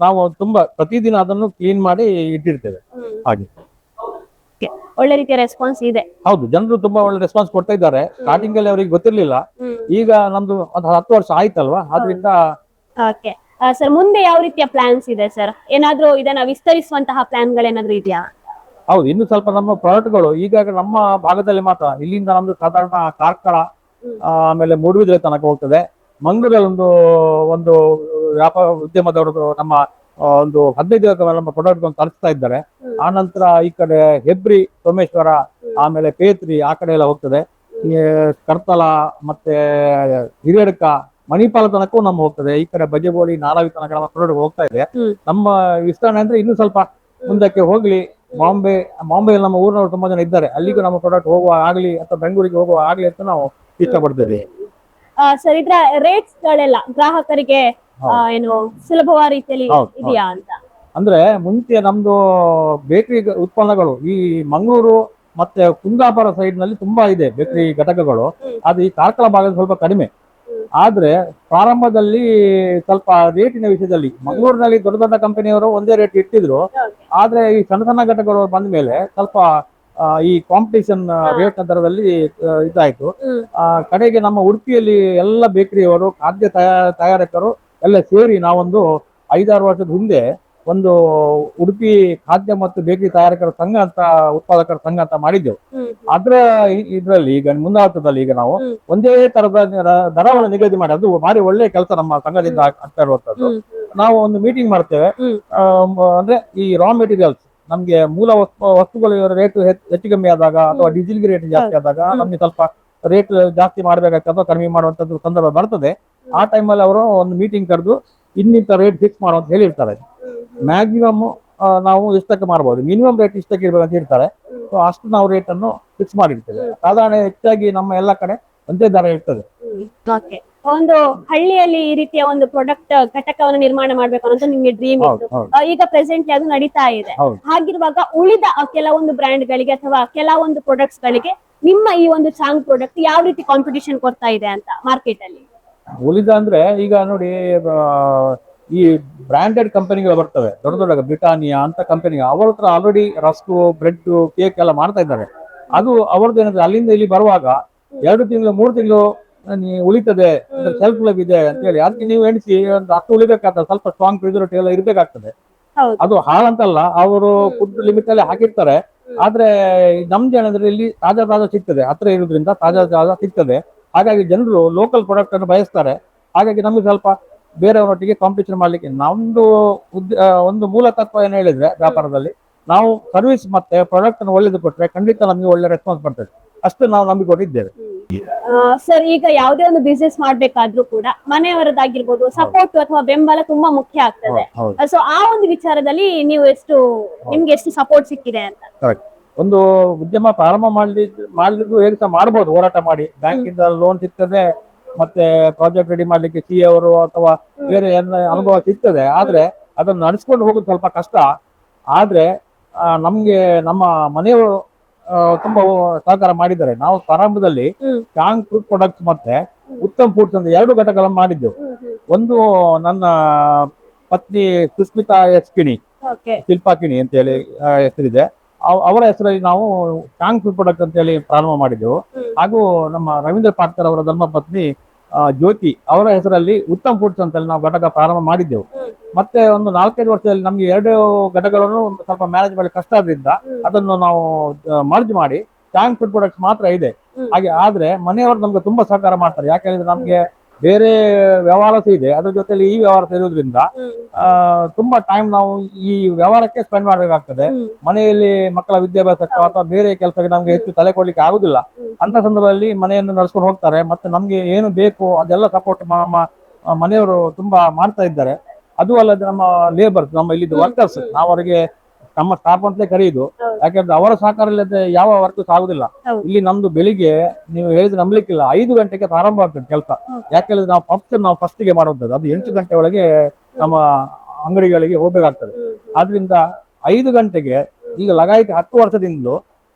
ನಾವು ತುಂಬಾ ಪ್ರತಿದಿನ ಅದನ್ನು ಕ್ಲೀನ್ ಮಾಡಿ ಇಟ್ಟಿರ್ತೇವೆ. ಹಾಗೆ. ಒಳ್ಳೆ ರೀತಿಯ ರೆಸ್ಪಾನ್ಸ್ ಇದೆ. ಹೌದು ಜನರು ತುಂಬಾ ಒಳ್ಳೆ ರೆಸ್ಪಾನ್ಸ್ ಕೊಡ್ತಾ ಇದ್ದಾರೆ. ಸ್ಟಾರ್ಟಿಂಗ್ ಅಲ್ಲಿ ಅವರಿಗೆ ಗೊತ್ತಿರ್ಲಿಲ್ಲ. ಈಗ ನಮ್ದು ಒಂದು ಹತ್ತು ವರ್ಷ ಆಯ್ತಲ್ವಾ? ಆದ್ರಿಂದ ಓಕೆ. ಸರ್ ಮುಂದೆ ಯಾವ ರೀತಿಯ ಪ್ಲಾನ್ಸ್ ಇದೆ ಸರ್ ಏನಾದ್ರೂ ಇದನ್ನ ವಿಸ್ತರಿಸುವಂತಹ ಪ್ಲಾನ್ ಗಳೇನಾದ್ರೂ ಇದೆಯಾ? ಹೌದು ಇನ್ನು ಸ್ವಲ್ಪ ನಮ್ಮ ಪ್ರಾಡಕ್ಟ್ಗಳು ಈಗ ನಮ್ಮ ಭಾಗದಲ್ಲಿ ಮಾತ್ರ ಇಲ್ಲಿಂದ ನಮ್ದು ಸಾಧಾರಣ ಕಾರ್ಕಳ ಆಮೇಲೆ ಮೂಡುಬಿದ್ರೆ ತನಕ ಹೋಗ್ತದೆ. ಮಂಗಳೂರಲ್ಲಿ ಒಂದು ಒಂದು ವ್ಯಾಪಾರ ಉದ್ಯಮದವರು ನಮ್ಮ ಒಂದು ಹದಿನೈದು ನಮ್ಮ ಪ್ರಾಡಕ್ಟ್ ತರಿಸ್ತಾ ಇದ್ದಾರೆ. ಆ ನಂತರ ಈ ಕಡೆ ಹೆಬ್ರಿ ಸೋಮೇಶ್ವರ ಆಮೇಲೆ ಪೇತ್ರಿ ಆ ಕಡೆ ಎಲ್ಲ ಹೋಗ್ತದೆ. ಕರ್ತಲ ಮತ್ತೆ ಹಿರಿಯಡ್ಕ ಮಣಿಪಾಲ ತನಕವೂ ನಮ್ಮ ಹೋಗ್ತದೆ. ಈ ಕಡೆ ಬಜೆಬೋಳಿ ನಾರಾವಿ ತನಕ ನಮ್ಮ ಪ್ರಾಡಕ್ಟ್ ಹೋಗ್ತಾ ಇದೆ. ನಮ್ಮ ವಿಸ್ತರಣೆ ಅಂದ್ರೆ ಇನ್ನೂ ಸ್ವಲ್ಪ ಮುಂದಕ್ಕೆ ಹೋಗ್ಲಿ. ಬಾಂಬೆ ಬಾಂಬೆಯಲ್ಲಿ ನಮ್ಮ ಊರಿನವರು ತುಂಬಾ ಜನ ಇದ್ದಾರೆ. ಅಲ್ಲಿಗೂ ನಮ್ಮ ಪ್ರೊಡಕ್ಟ್ ಹೋಗುವ ಆಗ್ಲಿ ಅಥವಾ ಬೆಂಗಳೂರಿಗೆ ಹೋಗುವ ಆಗ್ಲಿ ಅಂತ ನಾವು ಇಷ್ಟಪಡ್ತೇವೆ. ಸರ್ ಇದ್ರ ರೇಟ್ಸ್ ಗಳೆಲ್ಲ ಗ್ರಾಹಕರಿಗೆ ಏನು ಸುಲಭವಾದ ರೀತಿಯಲ್ಲಿ. ಇದೆಯಾ ಅಂತ? ಅಂದ್ರೆ ಮುಂಚೆ ನಮ್ದು ಬೇಕರಿ ಉತ್ಪನ್ನಗಳು ಈ ಮಂಗಳೂರು ಮತ್ತೆ ಕುಂದಾಪುರ ಸೈಡ್ನಲ್ಲಿ ತುಂಬಾ ಇದೆ ಬೇಕರಿ ಘಟಕಗಳು. ಅದು ಈ ಕಾರ್ಕಳ ಭಾಗದ ಸ್ವಲ್ಪ ಕಡಿಮೆ. ಆದ್ರೆ ಪ್ರಾರಂಭದಲ್ಲಿ ಸ್ವಲ್ಪ ರೇಟಿನ ವಿಷಯದಲ್ಲಿ ಮಂಗಳೂರಿನಲ್ಲಿ ದೊಡ್ಡ ದೊಡ್ಡ ಕಂಪನಿಯವರು ಒಂದೇ ರೇಟ್ ಇಟ್ಟಿದ್ರು. ಆದ್ರೆ ಈ ಸಣ್ಣ ಸಣ್ಣ ಘಟಕಗಳು ಬಂದ ಮೇಲೆ ಸ್ವಲ್ಪ ಆ, ಈ ಕಾಂಪಿಟೇಷನ್ ರೇಟ್ ದರದಲ್ಲಿ ಇದಾಯ್ತು. ಆ, ಕಡೆಗೆ ನಮ್ಮ ಉಡುಪಿಯಲ್ಲಿ ಎಲ್ಲ ಬೇಕರಿಯವರು ಖಾದ್ಯ ತಯಾ- ತಯಾರಕರು ಎಲ್ಲ ಸೇರಿ ನಾವೊಂದು ಐದಾರು ವರ್ಷದ ಹಿಂದೆ ಒಂದು ಉಡುಪಿ ಖಾದ್ಯ ಮತ್ತು ಬೇಕರಿ ತಯಾರಕರ ಸಂಘ ಅಂತ ಉತ್ಪಾದಕರ ಸಂಘ ಅಂತ ಮಾಡಿದ್ದೆವು. ಅದ್ರ ಇದ್ರಲ್ಲಿ ಈಗ ಮುಂದಾಟದಲ್ಲಿ ಈಗ ನಾವು ಒಂದೇ ತರದ ದರವನ್ನು ನಿಗದಿ ಮಾಡಿ ಅದು ಭಾರಿ ಒಳ್ಳೆ ಕೆಲಸ ನಮ್ಮ ಸಂಘದಿಂದ ಆಗ್ತಾ ಇರುವಂತದ್ದು ನಾವು ಒಂದು ಮೀಟಿಂಗ್ ಮಾಡ್ತೇವೆ. ಅಂದ್ರೆ ಈ ರಾ ಮೆಟೀರಿಯಲ್ಸ್ ನಮ್ಗೆ ಮೂಲ ವಸ್ತು ವಸ್ತುಗಳ ರೇಟ್ ಹೆಚ್ಚು ಕಮ್ಮಿ ಆದಾಗ ಅಥವಾ ಡೀಸೆಲ್ಗೆ ರೇಟ್ ಜಾಸ್ತಿ ಆದಾಗ. ನಮ್ಗೆ ಸ್ವಲ್ಪ ರೇಟ್ ಜಾಸ್ತಿ ಮಾಡ್ಬೇಕಾಗ್ತದೆ ಅಥವಾ ಕಡಿಮೆ ಮಾಡುವಂತದ್ದು ಸಂದರ್ಭ ಬರ್ತದೆ. ಆ ಟೈಮಲ್ಲಿ ಅವರು ಒಂದು ಮೀಟಿಂಗ್ ಕರೆದು ಇನ್ನಿಂತ ರೇಟ್ ಫಿಕ್ಸ್ ಮಾಡು ಅಂತ ಹೇಳಿರ್ತಾರೆ. ಮ್ಯಾಕ್ಸಿಮಮ್ ನಾವು ಇಷ್ಟಕ್ಕೆ ಮಾಡಬಹುದು ಮಿನಿಮಮ್ ರೇಟ್ ಇಷ್ಟಕ್ಕೆ ಇರ್ಬೇಕಂತ ಹೇಳ್ತಾರೆ. ಸೊ ಅಷ್ಟು ನಾವು ರೇಟ್ ಅನ್ನು ಫಿಕ್ಸ್ ಮಾಡಿರ್ತೇವೆ. ಸಾಧಾರಣ ಹೆಚ್ಚಾಗಿ ನಮ್ಮ ಎಲ್ಲ ಕಡೆ ಒಂದೇ ದರ ಇರ್ತದೆ. ಒಂದು ಹಳ್ಳಿಯಲ್ಲಿ ಈ ರೀತಿಯ ಒಂದು ಪ್ರಾಡಕ್ಟ್ ಘಟಕವನ್ನು ನಿರ್ಮಾಣ ಮಾಡ್ಬೇಕು ಅನ್ನೋದು ನಿಮ್ಗೆ ಡ್ರೀಮ್ ಇತ್ತು. ಈಗ ಪ್ರೆಸೆಂಟ್ಲಿ ಅದು ನಡೀತಾ ಇದೆ. ಹಾಗಿರುವಾಗ ಉಳಿದ ಆ ಕೆಲವೊಂದು ಬ್ರ್ಯಾಂಡ್ ಗಳಿಗೆ ಅಥವಾ ಕೆಲವೊಂದು ಪ್ರಾಡಕ್ಟ್ಸ್ ಗಳಿಗೆ ನಿಮ್ಮ ಈ ಒಂದು ಚಾಂಗ್ ಪ್ರಾಡಕ್ಟ್ ಯಾವ ರೀತಿ ಕಾಂಪಿಟಿಷನ್ ಕೊಡ್ತಾ ಇದೆ ಅಂತ ಮಾರ್ಕೆಟ್ ಅಲ್ಲಿ? ಉಳಿದ ಅಂದ್ರೆ ಈಗ ನೋಡಿ ಈ ಬ್ರಾಂಡೆಡ್ ಕಂಪನಿಗಳು ಬರ್ತವೆ. ದೊಡ್ಡ ದೊಡ್ಡ ಬ್ರಿಟಾನಿಯಾ ಅಂತ ಕಂಪನಿ ಅವ್ರ ಹತ್ರ ಆಲ್ರೆಡಿ ರಸ್ಕು ಬ್ರೆಡ್ ಕೇಕ್ ಎಲ್ಲ ಮಾಡ್ತಾ ಇದ್ದಾರೆ. ಅದು ಅವ್ರದ್ದು ಏನಂದ್ರೆ ಅಲ್ಲಿಂದ ಇಲ್ಲಿ ಬರುವಾಗ ಎರಡು ತಿಂಗಳು ಮೂರು ತಿಂಗಳು ಉಳಿತದೆ ಸೆಲ್ಫ್ ಲವ್ ಇದೆ ಅಂತ ಹೇಳಿ. ಅದಕ್ಕೆ ನೀವು ಎಣಿಸಿ ಒಂದು ಹತ್ತು ಉಳಿಬೇಕಾಗ್ತದೆ ಸ್ವಲ್ಪ ಸ್ಟ್ರಾಂಗ್ ಪ್ರಿಸರ್ವೇಟಿವ್ ಎಲ್ಲ ಇರ್ಬೇಕಾಗ್ತದೆ. ಅದು ಹಾಳಂತಲ್ಲ ಅವರು ಫುಡ್ ಲಿಮಿಟ್ ಅಲ್ಲಿ ಹಾಕಿರ್ತಾರೆ. ಆದ್ರೆ ನಮ್ದು ಏನಂದ್ರೆ ಇಲ್ಲಿ ತಾಜಾ ತಾಜಾ ಸಿಗ್ತದೆ ಹತ್ರ ಇರೋದ್ರಿಂದ ತಾಜಾ ತಾಜಾ ಸಿಗ್ತದೆ. ಹಾಗಾಗಿ ಜನರು ಲೋಕಲ್ ಪ್ರಾಡಕ್ಟ್ ಅನ್ನು ಬಯಸ್ತಾರೆ. ಹಾಗಾಗಿ ನಮ್ಗೆ ಸ್ವಲ್ಪ ಬೇರೆಯವರೊಟ್ಟಿಗೆ ಕಾಂಪಿಟೇಷನ್ ಮಾಡ್ಲಿಕ್ಕೆ ನಮ್ದು ಒಂದು ಮೂಲ ತತ್ವ ಏನು ಹೇಳಿದ್ರೆ ವ್ಯಾಪಾರದಲ್ಲಿ ನಾವು ಸರ್ವಿಸ್ ಮತ್ತೆ ಪ್ರಾಡಕ್ಟ್ ಅನ್ನು ಒಳ್ಳೇದು ಕೊಟ್ಟರೆ ಖಂಡಿತ ನಮಗೆ ಒಳ್ಳೆ ರೆಸ್ಪಾನ್ಸ್ ಬರ್ತದೆ. ಅಷ್ಟು ನಾವು ನಂಬಿಕೊಂಡಿದ್ದೇವೆ. ಸರ್ ಈಗ ಯಾವುದೇ ಒಂದು ಬಿಸ್ನೆಸ್ ಮಾಡ್ಬೇಕಾದ್ರೂ ಕೂಡ ಮನೆಯವರದಾಗಿರ್ಬೋದು ಸಪೋರ್ಟ್ ಅಥವಾ ಬೆಂಬಲ ತುಂಬಾ ಮುಖ್ಯ ಆಗ್ತದೆ. ಸೊ ಆ ಒಂದು ವಿಚಾರದಲ್ಲಿ ನೀವು ಎಷ್ಟು ನಿಮ್ಗೆ ಎಷ್ಟು ಸಪೋರ್ಟ್ ಸಿಕ್ಕಿದೆ ಅಂತ? ಒಂದು ಉದ್ಯಮ ಪ್ರಾರಂಭ ಮಾಡಲಿ ಮಾಡಲಿಕ್ಕೂ ಹೇಗೆ ಸಹ ಮಾಡ್ಬೋದು ಹೋರಾಟ ಮಾಡಿ. ಬ್ಯಾಂಕ್ ಇಂದ ಲೋನ್ ಸಿಗ್ತದೆ ಮತ್ತೆ ಪ್ರಾಜೆಕ್ಟ್ ರೆಡಿ ಮಾಡ್ಲಿಕ್ಕೆ ಸಿ ಅವರು ಅಥವಾ ಬೇರೆ ಅನುಭವ ಸಿಗ್ತದೆ ಆದ್ರೆ ಅದನ್ನು ನಡೆಸ್ಕೊಂಡು ಹೋಗೋದು ಸ್ವಲ್ಪ ಕಷ್ಟ. ಆದ್ರೆ ನಮ್ಗೆ ನಮ್ಮ ಮನೆಯವರು ತುಂಬಾ ಸಹಕಾರ ಮಾಡಿದ್ದಾರೆ. ನಾವು ಪ್ರಾರಂಭದಲ್ಲಿ ಸ್ಟ್ರಾಂಗ್ ಫುಡ್ ಪ್ರಾಡಕ್ಟ್ ಪ್ರಾಡಕ್ಟ್ಸ್ ಮತ್ತೆ ಉತ್ತಮ್ ಫುಡ್ಸ್ ಅಂತ ಎರಡು ಘಟಕಗಳನ್ನು ಮಾಡಿದ್ದೆವು. ಒಂದು ನನ್ನ ಪತ್ನಿ ಸುಸ್ಮಿತಾ ಎಸ್ ಕಿಣಿ ಓಕೆ. ಶಿಲ್ಪಾ ಕಿಣಿ ಅಂತ ಹೇಳಿ ಹೆಸರಿದೆ. ಅವ್- ಅವರ ಹೆಸರಲ್ಲಿ ನಾವು ಸ್ಟ್ರಾಂಗ್ ಫುಡ್ ಪ್ರಾಡಕ್ಟ್ ಅಂತ ಹೇಳಿ ಪ್ರಾರಂಭ ಮಾಡಿದ್ದೆವು. ಹಾಗೂ ನಮ್ಮ ರವೀಂದ್ರ ಪಾಟ್ಕರ್ ಅವರ ಧರ್ಮಪತ್ನಿ ಆ, ಜ್ಯೋತಿ ಅವರ ಹೆಸರಲ್ಲಿ ಉತ್ತಮ್ ಫುಡ್ಸ್ ಅಂತ ಹೇಳಿ ನಾವು ಘಟಕ ಪ್ರಾರಂಭ ಮಾಡಿದ್ದೆವು. ಮತ್ತೆ ಒಂದು ನಾಲ್ಕೈದು ವರ್ಷದಲ್ಲಿ ನಮ್ಗೆ ಎರಡು ಘಟಕಗಳನ್ನು ಒಂದು ಸ್ವಲ್ಪ ಮ್ಯಾನೇಜ್ ಮಾಡಿ ಕಷ್ಟ ಆದ್ರಿಂದ ಅದನ್ನು ನಾವು ಮರ್ಜ್ ಮಾಡಿ ಚಾಂಗ್ ಫುಡ್ ಪ್ರಾಡಕ್ಟ್ಸ್ ಮಾತ್ರ ಇದೆ. ಹಾಗೆ ಆದ್ರೆ ಮನೆಯವರು ನಮ್ಗೆ ತುಂಬಾ ಸಹಕಾರ ಮಾಡ್ತಾರೆ. ಯಾಕಂದ್ರೆ ನಮ್ಗೆ ಬೇರೆ ವ್ಯವಹಾರ ಇದೆ. ಅದ್ರ ಜೊತೆಲಿ ಈ ವ್ಯವಹಾರ ಇರೋದ್ರಿಂದ ಆ, ತುಂಬಾ ಟೈಮ್ ನಾವು ಈ ವ್ಯವಹಾರಕ್ಕೆ ಸ್ಪೆಂಡ್ ಮಾಡ್ಬೇಕಾಗ್ತದೆ. ಮನೆಯಲ್ಲಿ ಮಕ್ಕಳ ವಿದ್ಯಾಭ್ಯಾಸಕ್ಕೆ ಅಥವಾ ಬೇರೆ ಕೆಲಸಕ್ಕೆ ನಮ್ಗೆ ಹೆಚ್ಚು ತಲೆ ಕೊಡ್ಲಿಕ್ಕೆ ಆಗುದಿಲ್ಲ. ಅಂತ ಸಂದರ್ಭದಲ್ಲಿ ಮನೆಯನ್ನು ನಡ್ಸ್ಕೊಂಡು ಹೋಗ್ತಾರೆ. ಮತ್ತೆ ನಮ್ಗೆ ಏನು ಬೇಕು ಅದೆಲ್ಲ ಸಪೋರ್ಟ್ ಮನೆಯವರು ತುಂಬಾ ಮಾಡ್ತಾ ಇದ್ದಾರೆ. ಅದು ಅಲ್ಲದೆ ನಮ್ಮ ಲೇಬರ್ಸ್ ನಮ್ಮ ಇಲ್ಲಿದ್ದು. ವರ್ಕರ್ಸ್ ಅವರಿಗೆ ನಮ್ಮ ಸ್ಟಾಫ್ ಅಂತಲೇ ಕರೆಯುದು. ಯಾಕಂದ್ರೆ ಅವರ ಸಹಕಾರ ಇಲ್ಲದೆ ಯಾವ ವರ್ಕ್ ಆಗುದಿಲ್ಲ. ಇಲ್ಲಿ ನಮ್ದು ಬೆಳಿಗ್ಗೆ ನೀವು ಹೇಳಿದ್ರೆ ನಂಬಲಿಕ್ಕಿಲ್ಲ. ಐದು ಗಂಟೆಗೆ ಪ್ರಾರಂಭ ಆಗ್ತದೆ ಕೆಲಸ. ಯಾಕೆಂದ್ರೆ ನಾವು ಫಸ್ಟ್ ನಾವು ಫಸ್ಟ್ಗೆ ಮಾಡುವಂತದ್ದು ಅದು ಎಂಟು ಗಂಟೆ ಒಳಗೆ ನಮ್ಮ ಅಂಗಡಿಗಳಿಗೆ ಹೋಗ್ಬೇಕಾಗ್ತದೆ. ಆದ್ರಿಂದ ಐದು ಗಂಟೆಗೆ ಈಗ ಲಗಾಯಿತಿ ಹತ್ತು ವರ್ಷದಿಂದ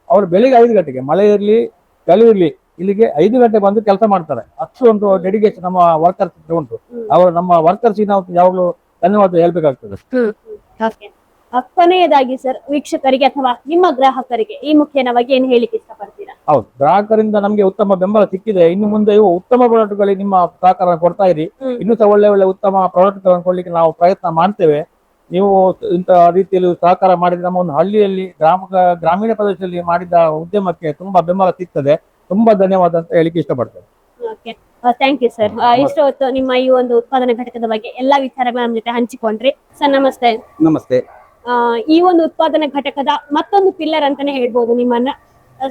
ಅವ್ರು ಬೆಳಿಗ್ಗೆ ಐದು ಗಂಟೆಗೆ ಮಳೆ ಇರಲಿ ಚಳಿ ಇರಲಿ ಇಲ್ಲಿಗೆ ಐದು ಗಂಟೆ ಬಂದು ಕೆಲಸ ಮಾಡ್ತಾರೆ. ಅಷ್ಟು ಒಂದು ಡೆಡಿಕೇಶನ್ ನಮ್ಮ ವರ್ಕರ್ಸ್ ಉಂಟು. ಅವರು ನಮ್ಮ ವರ್ಕರ್ಸ್ ನಾವು ಯಾವಾಗಲೂ ಧನ್ಯವಾದ ಹೇಳ್ಬೇಕಾಗ್ತದೆ. ಕೊನೆಯದಾಗಿ ಸರ್ ವೀಕ್ಷಕರಿಗೆ ಅಥವಾ ನಿಮ್ಮ ಗ್ರಾಹಕರಿಗೆ ಈ ಮುಖ್ಯನವಾಗಿ ಏನು ಹೇಳಿಕೆ ಇಷ್ಟಪಡ್ತೀರಾ? ಹೌದು ಗ್ರಾಹಕರಿಂದ ನಮಗೆ ಉತ್ತಮ ಬೆಂಬಲ ಸಿಕ್ಕಿದೆ. ಇನ್ನು ಮುಂದೆ ಇವು ಉತ್ತಮ ಪ್ರಾಡಕ್ಟ್ಗಳಿಗೆ ನಿಮ್ಮ ಸಹಕಾರ ಕೊಡ್ತಾ ಇರಿ. ಇನ್ನು ಸಹ ಒಳ್ಳೆ ಒಳ್ಳೆ ಉತ್ತಮ ಪ್ರಾಡಕ್ಟ್ಗಳನ್ನು ಕೊಡ್ಲಿಕ್ಕೆ ನಾವು ಪ್ರಯತ್ನ ಮಾಡ್ತೇವೆ. ನೀವು ಇಂತಹ ರೀತಿಯಲ್ಲಿ ಸಹಕಾರ ಮಾಡಿದ ನಮ್ಮ ಒಂದು ಹಳ್ಳಿಯಲ್ಲಿ ಗ್ರಾಮ ಗ್ರಾಮೀಣ ಪ್ರದೇಶದಲ್ಲಿ ಮಾಡಿದ ಉದ್ಯಮಕ್ಕೆ ತುಂಬಾ ಬೆಂಬಲ ಸಿಗ್ತದೆ. ತುಂಬಾ ಧನ್ಯವಾದ ಅಂತ ಹೇಳಿಕೆ ಇಷ್ಟಪಡ್ತೇನೆ. ಓಕೆ ಥ್ಯಾಂಕ್ ಯು ಸರ್ ಇಷ್ಟು ಹೊತ್ತು ನಿಮ್ಮ ಈ ಒಂದು ಉತ್ಪಾದನಾ ಘಟಕದ ಬಗ್ಗೆ ಎಲ್ಲಾ ವಿಚಾರಗಳ ನಮ್ಮ ಜೊತೆ ಹಂಚಿಕೊಂಡ್ರಿ. ಸರ್ ನಮಸ್ತೆ. ನಮಸ್ತೆ. ಈ ಒಂದು ಉತ್ಪಾದನಾ ಘಟಕದ ಮತ್ತೊಂದು ಪಿಲ್ಲರ್ ಅಂತಾನೆ ಹೇಳ್ಬೋದು ನಿಮ್ಮನ್ನ.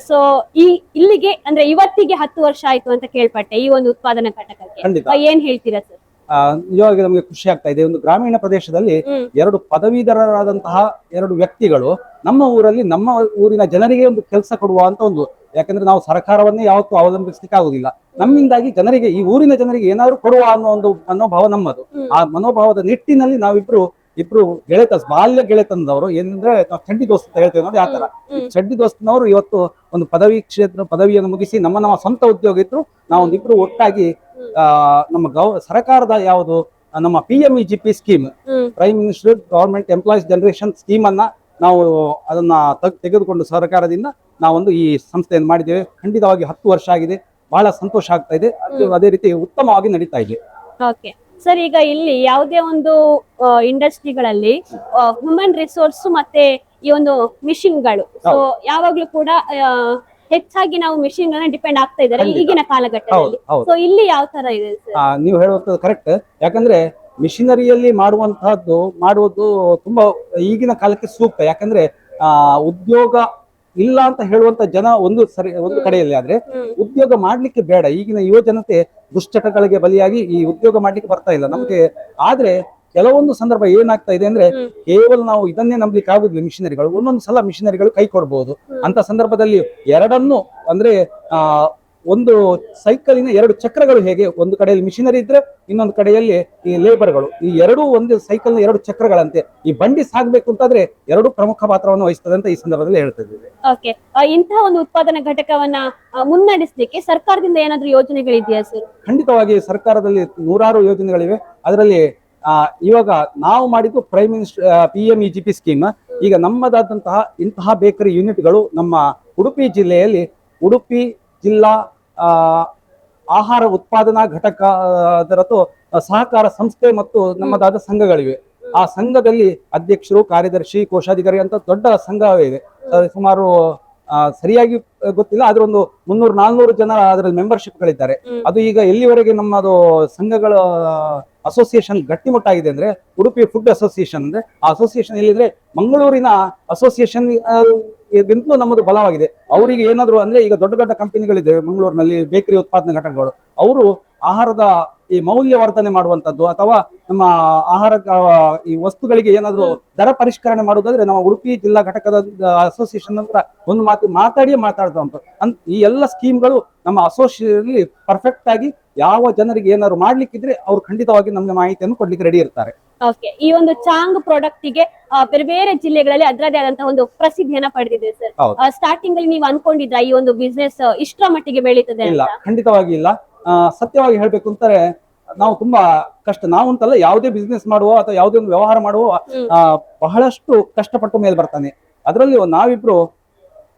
ಸೊ ಈ ಇಲ್ಲಿಗೆ ಅಂದ್ರೆ ಇವತ್ತಿಗೆ ಹತ್ತು ವರ್ಷ ಆಯ್ತು ಅಂತ ಕೇಳ್ಪಟ್ಟೆ ಈ ಒಂದು ಉತ್ಪಾದನಾ ಘಟಕಕ್ಕೆ. ಏನ್ ಹೇಳ್ತೀರಾ ಸರ್ ನಿಜವಾಗಿ ನಮಗೆ ಖುಷಿ ಆಗ್ತಾ ಇದೆ. ಒಂದು ಗ್ರಾಮೀಣ ಪ್ರದೇಶದಲ್ಲಿ ಎರಡು ಪದವೀಧರರಾದಂತಹ ಎರಡು ವ್ಯಕ್ತಿಗಳು ನಮ್ಮ ಊರಲ್ಲಿ ನಮ್ಮ ಊರಿನ ಜನರಿಗೆ ಒಂದು ಕೆಲಸ ಕೊಡುವ ಅಂತ ಒಂದು ಯಾಕಂದ್ರೆ ನಾವು ಸರ್ಕಾರವನ್ನೇ ಯಾವತ್ತೂ ಅವಲಂಬಿಸಲಿಕ್ಕೆ ಆಗುದಿಲ್ಲ. ನಮ್ಮಿಂದಾಗಿ ಜನರಿಗೆ ಈ ಊರಿನ ಜನರಿಗೆ ಏನಾದ್ರು ಕೊಡುವ ಅನ್ನೋ ಒಂದು ಮನೋಭಾವ ನಮ್ಮದು. ಆ ಮನೋಭಾವದ ನಿಟ್ಟಿನಲ್ಲಿ ನಾವಿಬ್ರು ಇಬ್ರು ಗೆಳೆತ ಬಾಲ್ಯ ಗೆಳೆತನದವರು ಏನಂದ್ರೆ ನಾವು ಚಡ್ಡಿ ದೋಸ್ತ ಅಂತ ಹೇಳ್ತೇವೆ ನೋಡಿ ಆ ತರ. ಚಡ್ಡಿ ದೋಸ್ತನವರು ಇವತ್ತು ಒಂದು ಪದವಿ ಕ್ಷೇತ್ರ ಪದವಿಯನ್ನು ಮುಗಿಸಿ ನಮ್ಮ ನಮ್ಮ ಸ್ವಂತ ಉದ್ಯೋಗ ಇದ್ರು ನಾವು ಒಂದಿಬ್ರು ಒಟ್ಟಾಗಿ ಆ, ನಮ್ಮ ಗೌ ಸರ್ಕಾರದ ಯಾವುದು ನಮ್ಮ P M E G P scheme prime minister government employees generation scheme ಅನ್ನ ನಾವು ಅದನ್ನ ತೆಗೆದುಕೊಂಡು ಸರ್ಕಾರದಿಂದ ನಾವೊಂದು ಈ ಸಂಸ್ಥೆಯನ್ನು ಮಾಡಿದ್ದೇವೆ. ಖಂಡಿತವಾಗಿ ಹತ್ತು ವರ್ಷ ಆಗಿದೆ. ಬಹಳ ಸಂತೋಷ ಆಗ್ತಾ ಇದೆ. ಅದೇ ರೀತಿ ಉತ್ತಮವಾಗಿ ನಡೀತಾ ಇದೆ. ಓಕೆ ಸರ್ ಈಗ ಇಲ್ಲಿ ಯಾವುದೇ ಒಂದು ಇಂಡಸ್ಟ್ರಿಗಳಲ್ಲಿ ಹ್ಯೂಮನ್ ರಿಸೋರ್ಸ್ ಮತ್ತೆ ಈ ಒಂದು ಮಿಷಿನ್ಗಳು ಸೊ ಯಾವಾಗ್ಲೂ ಕೂಡ ಹೆಚ್ಚಾಗಿ ನಾವು ಮಿಷಿನ್ ಡಿಪೆಂಡ್ ಆಗ್ತಾ ಇದ್ದಾರೆ ಈಗಿನ ಕಾಲಘಟ್ಟದಲ್ಲಿ. ಸೊ ಇಲ್ಲಿ ಯಾವ ತರ ಇದೆ ನೀವು ಹೇಳುವಂತದ್ದು ಕರೆಕ್ಟ್ ಯಾಕಂದ್ರೆ ಮಿಷಿನರಿಯಲ್ಲಿ ಮಾಡುವಂತಹದ್ದು ಮಾಡುವುದು ತುಂಬಾ ಈಗಿನ ಕಾಲಕ್ಕೆ ಸೂಕ್ತ. ಯಾಕಂದ್ರೆ ಆ ಉದ್ಯೋಗ ಇಲ್ಲ ಅಂತ ಹೇಳುವಂತ ಜನ ಒಂದು ಸರಿ ಒಂದು ಕಡೆಯಲ್ಲಿ ಆದ್ರೆ ಉದ್ಯೋಗ ಮಾಡ್ಲಿಕ್ಕೆ ಬೇಡ. ಈಗಿನ ಯುವ ಜನತೆ ದುಶ್ಚಟಗಳಿಗೆ ಬಲಿಯಾಗಿ ಈ ಉದ್ಯೋಗ ಮಾಡ್ಲಿಕ್ಕೆ ಬರ್ತಾ ಇಲ್ಲ. ನಮಗೆ ಆದ್ರೆ ಕೆಲವೊಂದು ಸಂದರ್ಭ ಏನಾಗ್ತಾ ಇದೆ ಅಂದ್ರೆ ಕೇವಲ ನಾವು ಇದನ್ನೇ ನಂಬಲಿಕ್ಕೆ ಆಗುದಿಲ್ಲ ಮಿಷನರಿಗಳು. ಒಂದೊಂದು ಸಲ ಮಿಷನರಿಗಳು ಕೈ ಕೊಡಬಹುದು ಅಂತ ಸಂದರ್ಭದಲ್ಲಿ ಎರಡನ್ನು ಅಂದ್ರೆ ಆ ಒಂದು ಸೈಕಲಿನ ಎರಡು ಚಕ್ರಗಳು ಹೇಗೆ? ಒಂದು ಕಡೆಯಲ್ಲಿ ಮಿಷಿನರಿ ಇದ್ರೆ ಇನ್ನೊಂದು ಕಡೆಯಲ್ಲಿ ಈ ಲೇಬರ್ಗಳು ಈ ಎರಡೂ ಒಂದು ಸೈಕಲ್ನ ಎರಡು ಚಕ್ರಗಳಂತೆ. ಈ ಬಂಡಿ ಸಾಗಬೇಕು ಅಂತಾದ್ರೆ ಎರಡು ಪ್ರಮುಖ ಪಾತ್ರವನ್ನು ವಹಿಸ್ತದೆ ಅಂತ ಈ ಸಂದರ್ಭದಲ್ಲಿ ಹೇಳ್ತಿದ್ದೇವೆ ಓಕೆ ಇಂತಹ ಒಂದು ಉತ್ಪಾದನಾ ಘಟಕವನ್ನ ಮುನ್ನಡೆಸಲಿಕ್ಕೆ ಸರ್ಕಾರದಿಂದ ಏನಾದ್ರೂ ಯೋಜನೆಗಳಿದೆಯಾ ಸರ್ ಖಂಡಿತವಾಗಿ ಸರ್ಕಾರದಲ್ಲಿ ನೂರಾರು ಯೋಜನೆಗಳಿವೆ. ಅದರಲ್ಲಿ ಆ, ಇವಾಗ ನಾವು ಮಾಡಿದ್ದು prime minister P M E G P scheme ಈಗ ನಮ್ಮದಾದಂತಹ ಇಂತಹ ಬೇಕರಿ ಯೂನಿಟ್ಗಳು ನಮ್ಮ ಉಡುಪಿ ಜಿಲ್ಲೆಯಲ್ಲಿ ಉಡುಪಿ ಜಿಲ್ಲಾ ಆಹಾರ ಉತ್ಪಾದನಾ ಘಟಕ ಅದರದ್ದು ಸಹಕಾರ ಸಂಸ್ಥೆ ಮತ್ತು ನಮ್ಮದಾದ ಸಂಘಗಳಿವೆ. ಆ ಸಂಘದಲ್ಲಿ ಅಧ್ಯಕ್ಷರು ಕಾರ್ಯದರ್ಶಿ ಕೋಶಾಧಿಕಾರಿ ಅಂತ ದೊಡ್ಡ ಸಂಘವೇ ಇದೆ. ಸುಮಾರು ಸರಿಯಾಗಿ ಗೊತ್ತಿಲ್ಲ ಆದ್ರೆ ಒಂದು ಮುನ್ನೂರು ನಾಲ್ನೂರು ಜನ ಅದರಲ್ಲಿ ಮೆಂಬರ್ಶಿಪ್ ಗಳಿದ್ದಾರೆ ಅದು ಈಗ ಎಲ್ಲಿವರೆಗೆ ನಮ್ಮದು ಸಂಘಗಳ ಅಸೋಸಿಯೇಷನ್ ಗಟ್ಟಿಮುಟ್ಟಾಗಿದೆ ಅಂದ್ರೆ ಉಡುಪಿ ಫುಡ್ ಅಸೋಸಿಯೇಷನ್ ಅಂದ್ರೆ ಆ ಅಸೋಸಿಯೇಷನ್ ಎಲ್ಲಿದ್ರೆ ಮಂಗಳೂರಿನ ಅಸೋಸಿಯೇಷನ್ ಗಿಂತಲೂ ನಮ್ಮದು ಬಲವಾಗಿದೆ. ಅವರಿಗೆ ಏನಾದ್ರು ಅಂದ್ರೆ ಈಗ ದೊಡ್ಡ ದೊಡ್ಡ ಕಂಪನಿಗಳಿದೆ, ಮಂಗಳೂರಿನಲ್ಲಿ ಬೇಕರಿ ಉತ್ಪಾದನೆ ಘಟಕಗಳು. ಅವರು ಆಹಾರದ ಈ ಮೌಲ್ಯವರ್ಧನೆ ಮಾಡುವಂತದ್ದು ಅಥವಾ ನಮ್ಮ ಆಹಾರ ಈ ವಸ್ತುಗಳಿಗೆ ಏನಾದ್ರು ದರ ಪರಿಷ್ಕರಣೆ ಮಾಡುವುದಾದ್ರೆ ನಮ್ಮ ಉಡುಪಿ ಜಿಲ್ಲಾ ಘಟಕದ ಅಸೋಸಿಯೇಷನ್ ಅಂತ ಒಂದು ಮಾತು ಮಾತಾಡಿಯೇ ಮಾತಾಡ್ತಾ ಅನ್, ಈ ಎಲ್ಲ ಸ್ಕೀಮ್ಗಳು ನಮ್ಮ ಅಸೋಸಿಯೇಷನ್ ಪರ್ಫೆಕ್ಟ್ ಆಗಿ ಯಾವ ಜನರಿಗೆ ಏನಾದ್ರು ಮಾಡ್ಲಿಕ್ಕಿದ್ರೆ ಅವ್ರು ಖಂಡಿತವಾಗಿ ನಮ್ಗೆ ಮಾಹಿತಿಯನ್ನು ಕೊಡ್ಲಿಕ್ಕೆ ರೆಡಿ ಇರ್ತಾರೆ. ಓಕೆ ಈ ಒಂದು ಚಾಂಗ್ ಪ್ರಾಡಕ್ಟ್ಗೆ ಬೇರೆ ಬೇರೆ ಜಿಲ್ಲೆಗಳಲ್ಲಿ ಅದರದೇ ಆದಂತಹ ಒಂದು ಪ್ರಸಿದ್ಧಿಯನ್ನ ಪಡೆದಿದೆ ಸರ್ ಸ್ಟಾರ್ಟಿಂಗ್ ಅಲ್ಲಿ ನೀವು ಅನ್ಕೊಂಡಿದ್ರ ಈ ಒಂದು ಬಿಸ್ನೆಸ್ ಇಷ್ಟರ ಮಟ್ಟಿಗೆ ಬೆಳೀತದೆ ಇಲ್ಲ ಖಂಡಿತವಾಗಿ ಇಲ್ಲ. ಸತ್ಯವಾಗಿ ಹೇಳ್ಬೇಕು ಅಂತಾರೆ ನಾವು ತುಂಬಾ ಕಷ್ಟ. ನಾವು ಅಂತಲ್ಲ ಯಾವುದೇ ಬಿಸ್ನೆಸ್ ಮಾಡುವ ಅಥವಾ ಯಾವುದೇ ಒಂದು ವ್ಯವಹಾರ ಮಾಡುವ. ಬಹಳಷ್ಟು ಕಷ್ಟಪಟ್ಟು ಮೇಲೆ ಬರ್ತಾನೆ. ಅದರಲ್ಲಿ ನಾವಿಬ್ರು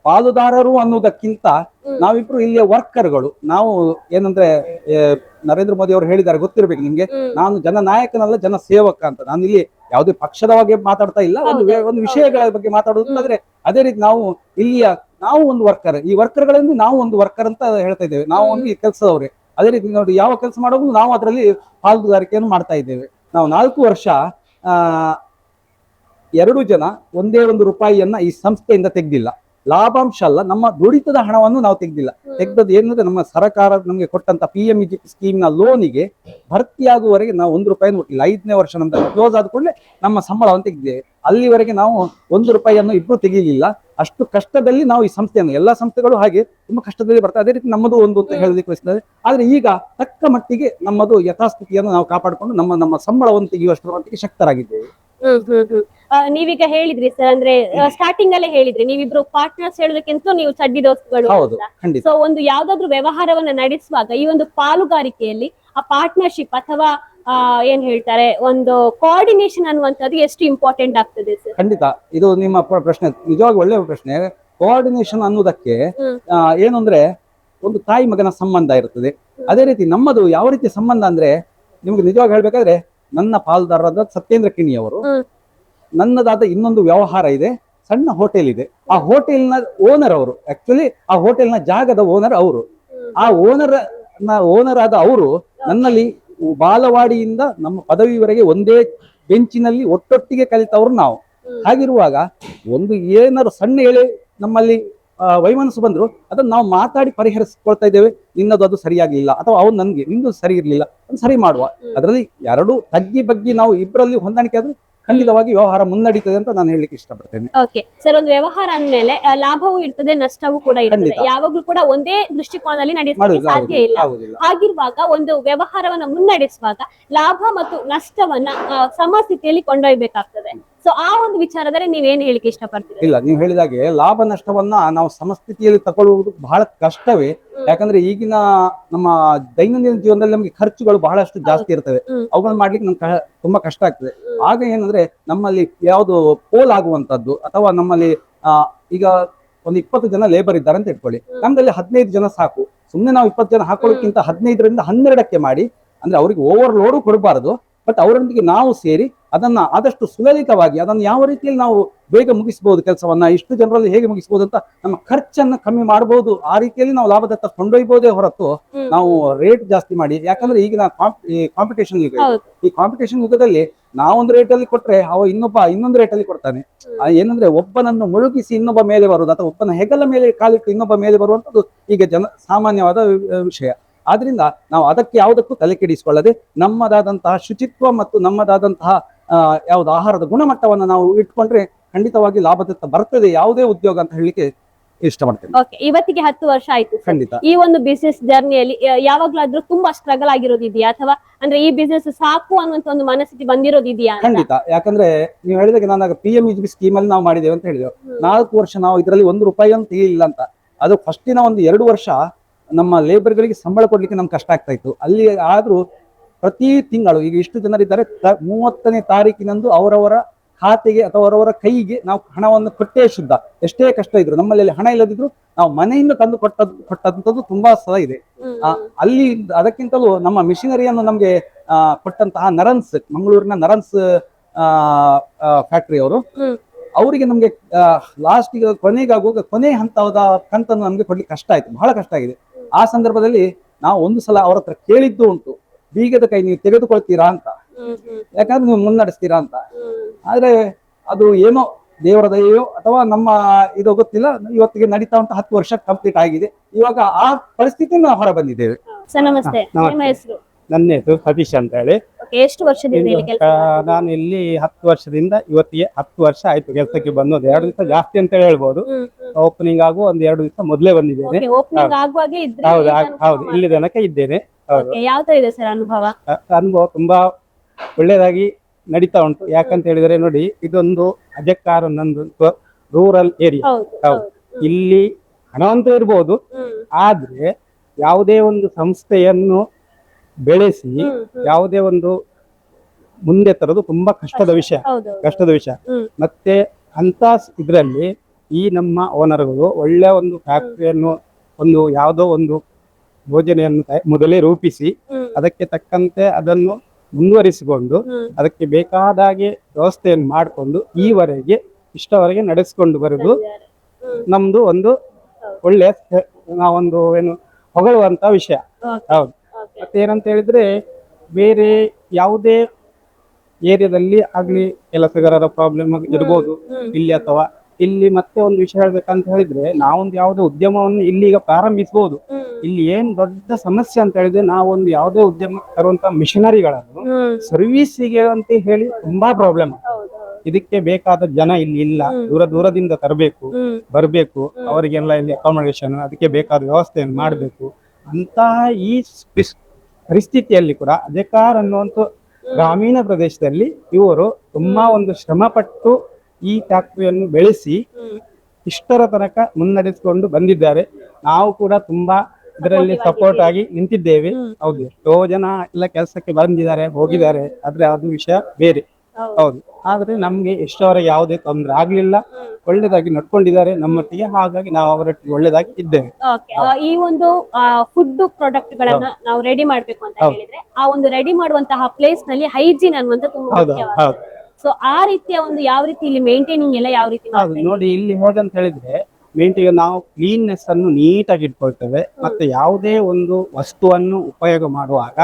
ಪಾಲುದಾರರು ಅನ್ನೋದಕ್ಕಿಂತ. ನಾವಿಬ್ರು ಇಲ್ಲಿಯ ವರ್ಕರ್ಗಳು. ನಾವು ಏನಂದ್ರೆ ನರೇಂದ್ರ ಮೋದಿ ಅವರು ಹೇಳಿದ್ದಾರೆ ಗೊತ್ತಿರ್ಬೇಕು ನಿಮ್ಗೆ. ನಾನು ನಾನು ಜನನಾಯಕನಲ್ಲ ಜನ ಸೇವಕ ಅಂತ. ನಾನು ಇಲ್ಲಿ ಯಾವುದೇ ಪಕ್ಷದ ಬಗ್ಗೆ ಮಾತಾಡ್ತಾ ಇಲ್ಲ. ಒಂದು ಒಂದು ವಿಷಯಗಳ ಬಗ್ಗೆ ಮಾತಾಡೋದಾದ್ರೆ ಅದೇ ರೀತಿ ನಾವು ಇಲ್ಲಿಯ ನಾವು ಒಂದು ವರ್ಕರ್. ಈ ವರ್ಕರ್ಗಳಲ್ಲಿ ನಾವು ಒಂದು ವರ್ಕರ್ ಅಂತ ಹೇಳ್ತಾ ಇದ್ದೇವೆ. ನಾವು ಒಂದು ಈ ಕೆಲಸದವ್ರೆ. ಅದೇ ರೀತಿ ನೋಡಿ ಯಾವ ಕೆಲಸ ಮಾಡೋದು ನಾವು ಅದರಲ್ಲಿ ಪಾಲುದಾರಿಕೆಯನ್ನು ಮಾಡ್ತಾ ಇದ್ದೇವೆ. ನಾವು ನಾಲ್ಕು ವರ್ಷ ಆ ಎರಡು ಜನ ಒಂದೇ ಒಂದು ರೂಪಾಯಿಯನ್ನ ಈ ಸಂಸ್ಥೆಯಿಂದ ತೆಗ್ದಿಲ್ಲ. ಲಾಭಾಂಶ ಅಲ್ಲ ನಮ್ಮ ದುಡಿತದ ಹಣವನ್ನು ನಾವು ತೆಗ್ದಿಲ್ಲ. ತೆಗ್ದದ್ದು ಏನಂದ್ರೆ ನಮ್ಮ ಸರ್ಕಾರ ನಮಗೆ ಕೊಟ್ಟಂತ ಪಿ ಎಂ ಜಿ ಸ್ಕೀಮ್ನ ಲೋನಿಗೆ ಭರ್ತಿಯಾಗುವವರೆಗೆ ನಾವು ಒಂದು ರೂಪಾಯಿ ಕೊಟ್ಟಿಲ್ಲ. ಐದನೇ ವರ್ಷ ನಮ್ದು ಕ್ಲೋಸ್ ಆದ ಕೂಡಲೇ ನಮ್ಮ ಸಂಬಳವನ್ನು ತೆಗೆದಿದ್ದೇವೆ. ಅಲ್ಲಿವರೆಗೆ ನಾವು ಒಂದು ರೂಪಾಯಿಯನ್ನು ಇಬ್ಬರು ತೆಗೀಲಿಲ್ಲ. ಅಷ್ಟು ಕಷ್ಟದಲ್ಲಿ ನಾವು ಈ ಸಂಸ್ಥೆಯನ್ನು ಎಲ್ಲಾ ಸಂಸ್ಥೆಗಳು ಹಾಗೆ ತುಂಬಾ ಕಷ್ಟದಲ್ಲಿ ಬರ್ತದೆ ಅದೇ ರೀತಿ ನಮ್ಮದು ಒಂದು ಅಂತ ಹೇಳಲಿಕ್ಕೆ ಬಯಸ್ತದೆ ಆದ್ರೆ ಈಗ ತಕ್ಕ ಮಟ್ಟಿಗೆ ನಮ್ಮದು ಯಥಾಸ್ಥಿತಿಯನ್ನು ನಾವು ಕಾಪಾಡಿಕೊಂಡು ನಮ್ಮ ನಮ್ಮ ಸಂಬಳವನ್ನು ತೆಗೆಯುವಷ್ಟರ ಮಟ್ಟಿಗೆ ಶಕ್ತರಾಗಿದ್ದೇವೆ. ಹ್ಮ್ ಹ್ಮ್ ಹ್ಮ್. ಆ, ನೀವೀಗ ಹೇಳಿದ್ರಿ ಸರ್ ಅಂದ್ರೆ ಸ್ಟಾರ್ಟಿಂಗ್ ಅಲ್ಲೇ ಹೇಳಿದ್ರಿ. ನೀವಿಬ್ರು ಪಾರ್ಟ್ನರ್ಸ್ ಹೇಳೋದಕ್ಕಿಂತ ನೀವು ಚಡ್ಡಿ ದೋಸ್ತುಗಳು ಹೌದು ಖಂಡಿತ. ಸೊ ಒಂದು ಯಾವ್ದಾದ್ರು ವ್ಯವಹಾರವನ್ನ ನಡೆಸುವಾಗ ಈ ಒಂದು ಪಾಲುಗಾರಿಕೆಯಲ್ಲಿ ಆ ಪಾರ್ಟ್ನರ್ಶಿಪ್ ಅಥವಾ ಆ, ಏನ್ ಹೇಳ್ತಾರೆ ಒಂದು ಕೋಆರ್ಡಿನೇಷನ್ ಅನ್ನುವಂಥದ್ದು ಎಷ್ಟು ಇಂಪಾರ್ಟೆಂಟ್ ಆಗ್ತದೆ ಸರ್ ಖಂಡಿತ. ಇದು ನಿಮ್ಮ ಪ್ರ- ಪ್ರಶ್ನೆ. ನಿಜವಾಗಿ ಒಳ್ಳೆಯ ಪ್ರಶ್ನೆ. ಕೋಆರ್ಡಿನೇಷನ್ ಅನ್ನೋದಕ್ಕೆ ಹ್ಮ್. ಆ, ಏನು ಅಂದ್ರೆ ಒಂದು ತಾಯಿ ಮಗನ ಸಂಬಂಧ ಇರ್ತದೆ. ಅದೇ ರೀತಿ ನಮ್ಮದು ಯಾವ ರೀತಿ ಸಂಬಂಧ ಅಂದ್ರೆ ನಿಮ್ಗೆ ನಿಜವಾಗಿ ಹೇಳ್ಬೇಕಾದ್ರೆ ನನ್ನ ಪಾಲ್ದಾರರಾದ ಸತ್ಯೇಂದ್ರ ಕಿಣಿ ಅವರು. ನನ್ನದಾದ ಇನ್ನೊಂದು ವ್ಯವಹಾರ ಇದೆ ಸಣ್ಣ ಹೋಟೆಲ್ ಇದೆ. ಆ ಹೋಟೆಲ್ನ ಓನರ್ ಅವರು ಆಕ್ಚುಲಿ ಆ ಹೋಟೆಲ್ನ ಜಾಗದ ಓನರ್ ಅವರು. ಆ ಓನರ್ ಓನರ್ ಆದ ಅವರು ನನ್ನಲ್ಲಿ ಬಾಲವಾಡಿಯಿಂದ ನಮ್ಮ ಪದವಿವರೆಗೆ ಒಂದೇ ಬೆಂಚಿನಲ್ಲಿ ಒಟ್ಟೊಟ್ಟಿಗೆ ಕಲಿತವರು ನಾವು. ಹಾಗಿರುವಾಗ ಒಂದು ಏನಾದ್ರು ಸಣ್ಣ ಹೇಳಿ ನಮ್ಮಲ್ಲಿ ವೈಮನಸ್ಸು ಬಂದ್ರು ಅದನ್ನ ನಾವು ಮಾತಾಡಿ ಪರಿಹರಿಸ್ಕೊಳ್ತಾ ಇದ್ದೇವೆ. ನಿನ್ನದು ಅದು ಸರಿಯಾಗಲಿಲ್ಲ. ಅಥವಾ ಅವನು ನನಗೆ ನಿಂದು ಸರಿ ಇರಲಿಲ್ಲ. ಅದನ್ನು ಸರಿ ಮಾಡುವ. ಅದರಲ್ಲಿ ಎರಡು ತಗ್ಗಿ ಬಗ್ಗಿ ನಾವು ಇಬ್ಬರಲ್ಲಿ ಹೊಂದಾಣಿಕೆ ಆದ್ರೆ ಖಂಡಿತವಾಗಿ ವ್ಯವಹಾರ ಮುನ್ನಡೀತದೆ ಅಂತ ನಾನು ಹೇಳಲಿಕ್ಕೆ ಇಷ್ಟಪಡ್ತೇನೆ. ಓಕೆ ಸರ್ ಒಂದು ವ್ಯವಹಾರ ಅಂದ್ಮೇಲೆ ಲಾಭವೂ ಇರ್ತದೆ ನಷ್ಟವೂ ಕೂಡ ಇರ್ತದೆ. ಯಾವಾಗಲೂ ಕೂಡ ಒಂದೇ ದೃಷ್ಟಿಕೋನದಲ್ಲಿ ನಡೆಸಲಿಕ್ಕೆ ಸಾಧ್ಯ ಇಲ್ಲ. ಹಾಗಿರುವಾಗ ಒಂದು ವ್ಯವಹಾರವನ್ನ ಮುನ್ನಡೆಸುವಾಗ ಲಾಭ ಮತ್ತು ನಷ್ಟವನ್ನ ಸಮಸ್ಥಿತಿಯಲ್ಲಿ ಕೊಂಡೊಯ್ಬೇಕಾಗ್ತದೆ. ಸೊ ಆ ಒಂದು ವಿಚಾರದಲ್ಲಿ ನೀವೇನು ಹೇಳಿಕೆ ಇಷ್ಟಪಡ್ತೀರಿ? ಇಲ್ಲ ನೀವು ಹೇಳಿದಾಗೆ ಲಾಭ ನಷ್ಟವನ್ನ ನಾವು ಸಮಸ್ಥಿತಿಯಲ್ಲಿ ತಗೊಳ್ಳುವುದು ಬಹಳ ಕಷ್ಟವೇ. ಯಾಕಂದ್ರೆ ಈಗಿನ ನಮ್ಮ ದೈನಂದಿನ ಜೀವನದಲ್ಲಿ ನಮಗೆ ಖರ್ಚುಗಳು ಬಹಳಷ್ಟು ಜಾಸ್ತಿ ಇರ್ತವೆ. ಅವುಗಳನ್ನ ಮಾಡ್ಲಿಕ್ಕೆ ನಮ್ಗೆ ತುಂಬಾ ಕಷ್ಟ ಆಗ್ತದೆ. ಆಗ ಏನಂದ್ರೆ ನಮ್ಮಲ್ಲಿ ಯಾವುದು ಪೋಲ್ ಆಗುವಂತದ್ದು ಅಥವಾ ನಮ್ಮಲ್ಲಿ ಈಗ ಒಂದು ಇಪ್ಪತ್ತು ಜನ ಲೇಬರ್ ಇದ್ದಾರೆ ಅಂತ ಇಟ್ಕೊಳ್ಳಿ. ನಮ್ದಲ್ಲಿ ಹದಿನೈದು ಜನ ಸಾಕು. ಸುಮ್ಮನೆ ನಾವು ಇಪ್ಪತ್ತು ಜನ ಹಾಕೊಳ್ಳೋಕ್ಕಿಂತ ಹದಿನೈದರಿಂದ ಹನ್ನೆರಡಕ್ಕೆ ಮಾಡಿ ಅಂದ್ರೆ ಅವ್ರಿಗೆ ಓವರ್ ಲೋಡು ಕೊಡಬಾರದು. ಬಟ್ ಅವರೊಂದಿಗೆ ನಾವು ಸೇರಿ ಅದನ್ನ ಆದಷ್ಟು ಸುಲಲಿತವಾಗಿ ಅದನ್ನು ಯಾವ ರೀತಿಯಲ್ಲಿ ನಾವು ಬೇಗ ಮುಗಿಸಬಹುದು ಕೆಲಸವನ್ನ ಇಷ್ಟು ಜನರಲ್ಲಿ ಹೇಗೆ ಮುಗಿಸಬಹುದು ಅಂತ ನಮ್ಮ ಖರ್ಚನ್ನ ಕಮ್ಮಿ ಮಾಡಬಹುದು ಆ ರೀತಿಯಲ್ಲಿ ನಾವು ಲಾಭದತ್ತ ಕೊಂಡೊಯ್ಬೋದೇ ಹೊರತು ನಾವು ರೇಟ್ ಜಾಸ್ತಿ ಮಾಡಿ. ಯಾಕಂದ್ರೆ ಈಗಿನ ಕಾಂಪಿಟೇಷನ್ ಯುಗ ಈ ಕಾಂಪಿಟೇಷನ್ ಯುಗದಲ್ಲಿ ನಾವೊಂದು ರೇಟ್ ಅಲ್ಲಿ ಕೊಟ್ರೆ ಅವ ಇನ್ನೊಬ್ಬ ಇನ್ನೊಂದು ರೇಟ್ ಅಲ್ಲಿ ಕೊಡ್ತಾನೆ. ಏನಂದ್ರೆ ಒಬ್ಬನನ್ನು ಮುಳುಗಿಸಿ ಇನ್ನೊಬ್ಬ ಮೇಲೆ ಬರುವುದು ಅಥವಾ ಒಬ್ಬನ ಹೆಗಲ ಮೇಲೆ ಕಾಲಿಟ್ಟು ಇನ್ನೊಬ್ಬ ಮೇಲೆ ಬರುವಂತದ್ದು ಈಗ ಜನ ಸಾಮಾನ್ಯವಾದ ವಿಷಯ. ಆದ್ರಿಂದ ನಾವು ಅದಕ್ಕೆ ಯಾವುದಕ್ಕೂ ತಲೆ ಕೆಡಿಸಿಕೊಳ್ಳದೆ ನಮ್ಮದಾದಂತಹ ಶುಚಿತ್ವ ಮತ್ತು ನಮ್ಮದಾದಂತಹ ಯಾವ್ದು ಆಹಾರದ ಗುಣಮಟ್ಟವನ್ನು ನಾವು ಇಟ್ಕೊಂಡ್ರೆ ಖಂಡಿತವಾಗಿ ಲಾಭದತ್ತ ಬರ್ತದೆ ಯಾವುದೇ ಉದ್ಯೋಗ ಅಂತ ಹೇಳಲಿಕ್ಕೆ ಇಷ್ಟಪಡ್ತೇನೆ. ಓಕೆ ಇವತ್ತಿಗೆ ಹತ್ತು ವರ್ಷ ಆಯ್ತು. ಖಂಡಿತ. ಈ ಒಂದು ಬಿಸ್ನೆಸ್ ಜರ್ನಿಯಲ್ಲಿ ಯಾವಾಗ್ಲಾದ್ರೂ ತುಂಬಾ ಸ್ಟ್ರಗಲ್ ಆಗಿರೋದಿದೆಯಾ? ಅಥವಾ ಅಂದ್ರೆ ಈ ಬಿಸ್ನೆಸ್ ಸಾಕು ಅನ್ನುವಂತ ಒಂದು ಮನಸ್ಥಿತಿ ಬಂದಿರೋದಿದೆಯಾ ಖಂಡಿತ. ಯಾಕಂದ್ರೆ ನೀವು ಹೇಳಿದಾಗ ನಾನು ಪಿ ಎಂ ಇ ಸ್ಕೀಮ್ ಅಲ್ಲಿ ನಾವು ಮಾಡಿದ್ದೇವೆ ಅಂತ ಹೇಳಿದೆವು ಹ್ಮ್. ನಾಲ್ಕು ವರ್ಷ ನಾವು ಇದರಲ್ಲಿ ಒಂದು ರೂಪಾಯಿ ಅಂತ ಇಲ್ಲ ಅಂತ. ಅದು ಫಸ್ಟಿನ ಒಂದು ಎರಡು ವರ್ಷ ನಮ್ಮ ಲೇಬರ್ಗಳಿಗೆ ಸಂಬಳ ಕೊಡ್ಲಿಕ್ಕೆ ನಮ್ಗೆ ಕಷ್ಟ ಆಗ್ತಾ ಇತ್ತು. ಅಲ್ಲಿ ಆದ್ರೂ ಪ್ರತಿ ತಿಂಗಳು ಈಗ ಇಷ್ಟು ಜನರಿದ್ದಾರೆ ತ- ಮೂವತ್ತನೇ ತಾರೀಕಿನಂದು ಅವರವರ ಖಾತೆಗೆ ಅಥವಾ ಅವರವರ ಕೈಗೆ ನಾವು ಹಣವನ್ನು ಕೊಟ್ಟೇ ಶುದ್ಧ. ಎಷ್ಟೇ ಕಷ್ಟ ಇದ್ರು ನಮ್ಮಲ್ಲಿ ಹಣ ಇಲ್ಲದಿದ್ರು ನಾವು ಮನೆಯಿಂದ ತಂದು ಕೊಟ್ಟದ್ದು ಕೊಟ್ಟಂತದ್ದು ತುಂಬಾ ಸಲ ಇದೆ. ಆ, ಅಲ್ಲಿ ಅದಕ್ಕಿಂತಲೂ ನಮ್ಮ ಮಿಷಿನರಿಯನ್ನು ನಮ್ಗೆ ಆ, ಕೊಟ್ಟಂತಹ ನರನ್ಸ್ ಮಂಗಳೂರಿನ ನರನ್ಸ್ ಫ್ಯಾಕ್ಟರಿ ಅವರು ಅವರಿಗೆ ನಮ್ಗೆ ಲಾಸ್ಟ್ ಈಗ ಕೊನೆಗಾಗುವಾಗ ಕೊನೆ ಹಂತದ ಕಂತನ್ನು ನಮ್ಗೆ ಕೊಡ್ಲಿಕ್ಕೆ ಕಷ್ಟ ಆಯ್ತು. ಬಹಳ ಕಷ್ಟ ಆಗಿದೆ. ಆ ಸಂದರ್ಭದಲ್ಲಿ ನಾವು ಒಂದು ಸಲ ಅವ್ರ ಹತ್ರ ಕೇಳಿದ್ದು ಉಂಟು. ಬೀಗದ ಕೈ ನೀವು ತೆಗೆದುಕೊಳ್ತೀರಾ ಅಂತ. ಯಾಕಂದ್ರೆ ನೀವು ಮುನ್ನಡೆಸ್ತೀರಾ ಅಂತ. ಆದ್ರೆ ಅದು ಏನೋ ದೇವರ ದಯೆಯೋ ಅಥವಾ ನಮ್ಮ ಇದು ಗೊತ್ತಿಲ್ಲ ಇವತ್ತಿಗೆ ನಡೀತಾ ಉಂಟು ಹತ್ತು ವರ್ಷ ಕಂಪ್ಲೀಟ್ ಆಗಿದೆ. ಇವಾಗ ಆ ಪರಿಸ್ಥಿತಿ ನಾವು ಹೊರ ಬಂದಿದ್ದೇವೆ ಸರ್ ನಮಸ್ತೆ. ನಮಸ್ತೆ. ನಿಮ್ಮ ಹೆಸರು? ನನ್ನ ಹೆಸರು ಸತೀಶ್ ಅಂತ ಹೇಳಿ ಎಷ್ಟು ವರ್ಷದಿಂದ ಇಲ್ಲಿ ಕೆಲಸ ನಾನು ಇಲ್ಲಿ ಹತ್ತು ವರ್ಷದಿಂದ ಇವತ್ತಿಗೆ ಹತ್ತು ವರ್ಷ ಆಯ್ತು ಕೆಲಸಕ್ಕೆ ಬಂದು. ಒಂದು ಎರಡು ದಿವಸ ಜಾಸ್ತಿ ಅಂತ ಹೇಳ್ಬೋದು. ಓಪನಿಂಗ್ ಆಗುವ ಒಂದ್ ಎರಡು ದಿವಸ ಮೊದಲೇ ಬಂದಿದ್ದೇನೆ. ಓಪನಿಂಗ್ ಆಗುವಾಗ್ಲೇ ಇದ್ರೆ ಹೌದು ಇಲ್ಲಿ ತನಕ ಹೌದು. ಇಲ್ಲಿ ತನಕ ಇದ್ದೇನೆ. ಯಾವ ತರ ಇದೆ ಸರ್ ಅನುಭವ? ಅನುಭವ ತುಂಬಾ ಒಳ್ಳೇದಾಗಿ ನಡೀತಾ ಉಂಟು. ಯಾಕಂತ ಹೇಳಿದ್ರೆ ನೋಡಿ ಇದೊಂದು ಅಜಕ್ಕಾರ ನಂದು ರೂರಲ್ ಏರಿಯಾ ಹೌದು ಇಲ್ಲಿ ಹಣವಂತ ಇರ್ಬೋದು ಆದ್ರೆ ಯಾವುದೇ ಒಂದು ಸಂಸ್ಥೆಯನ್ನು ಬೆಳೆಸಿ. ಯಾವುದೇ ಒಂದು ಮುಂದೆ ತರೋದು ತುಂಬಾ ಕಷ್ಟದ ವಿಷಯ. ಕಷ್ಟದ ವಿಷಯ. ಮತ್ತೆ ಅಂತ ಇದರಲ್ಲಿ ಈ ನಮ್ಮ ಓನರ್ಗಳು ಒಳ್ಳೆ ಒಂದು ಫ್ಯಾಕ್ಟರಿಯನ್ನು ಒಂದು ಯಾವುದೋ ಒಂದು ಯೋಜನೆಯನ್ನು ತಯ- ಮೊದಲೇ ರೂಪಿಸಿ ಅದಕ್ಕೆ ತಕ್ಕಂತೆ ಅದನ್ನು ಮುಂದುವರಿಸಿಕೊಂಡು ಅದಕ್ಕೆ ಅದಕ್ಕೆ ಬೇಕಾದಾಗೆ ವ್ಯವಸ್ಥೆಯನ್ನು ಮಾಡಿಕೊಂಡು ಈವರೆಗೆ ಇಷ್ಟವರೆಗೆ ನಡೆಸಿಕೊಂಡು ಬರುವುದು ನಮ್ದು ಒಂದು ಒಳ್ಳೆಯ ಸ- ನಾವೊಂದು ಏನು ಹೊಗಳುವಂತ ವಿಷಯ. ಹೌದು. ಮತ್ತೇನಂತ ಮತ್ತೆ ಏನಂತ ಹೇಳಿದ್ರೆ ಬೇರೆ ಯಾವುದೇ ಏರಿಯಾದಲ್ಲಿ ಆಗ್ಲಿ ಕೆಲಸಗಾರರ ಪ್ರಾಬ್ಲಮ್ ಇರ್ಬೋದು. ಇಲ್ಲಿ ಅಥವಾ ಇಲ್ಲಿ ಮತ್ತೆ ಒಂದು ವಿಷಯ ಹೇಳ್ಬೇಕಂತ ಹೇಳಿದ್ರೆ ನಾವೊಂದು ಯಾವುದೇ ಉದ್ಯಮವನ್ನು ಇಲ್ಲಿ ಈಗ ಪ್ರಾರಂಭಿಸಬಹುದು ಇಲ್ಲಿ ಏನ್ ದೊಡ್ಡ ಸಮಸ್ಯೆ ಅಂತ ಹೇಳಿದ್ರೆ ನಾವೊಂದು ಯಾವುದೇ ಉದ್ಯಮ ತರುವಂತ ಮಿಷನರಿಗಳನ್ನು ಸರ್ವಿಸ್ಗೆ ಅಂತ ಹೇಳಿ ತುಂಬಾ ಪ್ರಾಬ್ಲಮ್. ಇದಕ್ಕೆ ಬೇಕಾದ ಜನ ಇಲ್ಲಿ ಇಲ್ಲ. ದೂರ ದೂರದಿಂದ ತರಬೇಕು ಬರ್ಬೇಕು ಅವರಿಗೆಲ್ಲ ಇಲ್ಲಿ ಅಕಾಮಡೇಶನ್ ಅದಕ್ಕೆ ಬೇಕಾದ ವ್ಯವಸ್ಥೆಯನ್ನು ಮಾಡಬೇಕು. ಅಂತ ಈ ಪರಿಸ್ಥಿತಿಯಲ್ಲಿ ಕೂಡ ಅಧಿಕಾರ ಅನ್ನುವಂಥ ಗ್ರಾಮೀಣ ಪ್ರದೇಶದಲ್ಲಿ ಇವರು ತುಂಬಾ ಒಂದು ಶ್ರಮ ಪಟ್ಟು ಈ ಫ್ಯಾಕ್ಟರಿಯನ್ನು ಬೆಳೆಸಿ ಇಷ್ಟರ ತನಕ ಮುನ್ನಡೆಸಿಕೊಂಡು ಬಂದಿದ್ದಾರೆ. ನಾವು ಕೂಡ ತುಂಬಾ ಇದರಲ್ಲಿ ಸಪೋರ್ಟ್ ಆಗಿ ನಿಂತಿದ್ದೇವೆ. ಹೌದು. ಎಷ್ಟೋ ಜನ ಎಲ್ಲ ಕೆಲಸಕ್ಕೆ ಬಂದಿದ್ದಾರೆ ಹೋಗಿದ್ದಾರೆ. ಆದ್ರೆ ಅದು ವಿಷಯ ಬೇರೆ. ಹೌದು. ಆದ್ರೆ ನಮ್ಗೆ ಎಷ್ಟೋವರೆಗೆ ಯಾವುದೇ ತೊಂದರೆ ಆಗ್ಲಿಲ್ಲ. ಒಳ್ಳೇದಾಗಿ ನಡ್ಕೊಂಡಿದ್ದಾರೆ ನಮ್ಮೊಟ್ಟಿಗೆ. ಹಾಗಾಗಿ ನಾವು ಅವರೊಟ್ಟಿಗೆ ಒಳ್ಳೇದಾಗಿ ಇದ್ದೇವೆ. ಈ ಒಂದು ಫುಡ್ ಪ್ರಾಡಕ್ಟ್ ಗಳನ್ನ ನಾವು ರೆಡಿ ಮಾಡ್ಬೇಕು ಅಂತ. ಹೇಳಿದ್ರೆ ಆ ಒಂದು ರೆಡಿ ಮಾಡುವಂತಹ ಪ್ಲೇಸ್ನಲ್ಲಿ ಹೈಜೀನ್ ಅನ್ನುವಂತ ತುಂಬಾ ಸೊ ಆ ರೀತಿಯ ಒಂದು ಯಾವ ರೀತಿ ಇಲ್ಲಿ ಮೇಂಟೈನಿಂಗ್ ಎಲ್ಲ ಯಾವ ರೀತಿ ಹೌದು ನೋಡಿ ಇಲ್ಲಿ ಹೋದಂತ ಹೇಳಿದ್ರೆ ಮೇಂಟಿಗೆ ನಾವು ಕ್ಲೀನ್ನೆಸ್ ಅನ್ನು ನೀಟಾಗಿ ಇಟ್ಕೊಳ್ತೇವೆ. ಮತ್ತೆ ಯಾವುದೇ ಒಂದು ವಸ್ತುವನ್ನು ಉಪಯೋಗ ಮಾಡುವಾಗ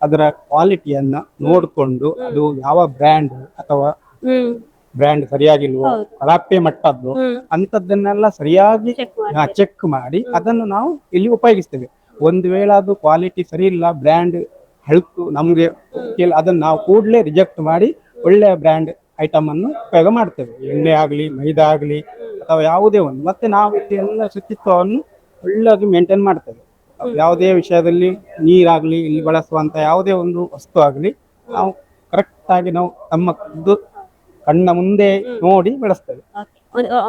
ಅದರ ಕ್ವಾಲಿಟಿಯನ್ನ ನೋಡಿಕೊಂಡು ಅದು ಯಾವ ಬ್ರ್ಯಾಂಡ್ ಅಥವಾ ಬ್ರ್ಯಾಂಡ್ ಸರಿಯಾಗಿಲ್ವೋ. ಕಳಪೆ ಮಟ್ಟದ್ದು ಅಂತದ್ದನ್ನೆಲ್ಲ ಸರಿಯಾಗಿ ಚೆಕ್ ಮಾಡಿ. ಅದನ್ನು ನಾವು ಇಲ್ಲಿ ಉಪಯೋಗಿಸ್ತೇವೆ. ಒಂದು ವೇಳೆ ಅದು ಕ್ವಾಲಿಟಿ ಸರಿ ಇಲ್ಲ ಬ್ರ್ಯಾಂಡ್ ಹೆಲ್ತ್ ನಮ್ಗೆ ಅದನ್ನ ನಾವು ಕೂಡಲೇ ರಿಜೆಕ್ಟ್ ಮಾಡಿ ಒಳ್ಳೆಯ ಬ್ರ್ಯಾಂಡ್ ಐಟಮ್ ಅನ್ನು ಉಪಯೋಗ ಮಾಡ್ತೇವೆ. ಎಣ್ಣೆ ಆಗಲಿ ಮೈದಾ ಆಗಲಿ ಅಥವಾ ಯಾವುದೇ ಒಂದು. ಮತ್ತೆ ನಾವು ಎಲ್ಲ ಶುಚಿತ್ವವನ್ನು ಒಳ್ಳೆಯಾಗಿ ಮೇಂಟೈನ್ ಮಾಡ್ತೇವೆ. ಯಾವುದೇ ವಿಷಯದಲ್ಲಿ ನೀರಾಗ್ಲಿ ಇಲ್ಲಿ ಬಳಸುವಂತ ಯಾವುದೇ ಒಂದು ವಸ್ತು ಆಗಲಿ ನಾವು ಕರೆಕ್ಟ್ ಆಗಿ ನಾವು ನಮ್ಮ ಕಣ್ಣ ಮುಂದೆ ನೋಡಿ ಬೆಳೆಸ್ತೇವೆ.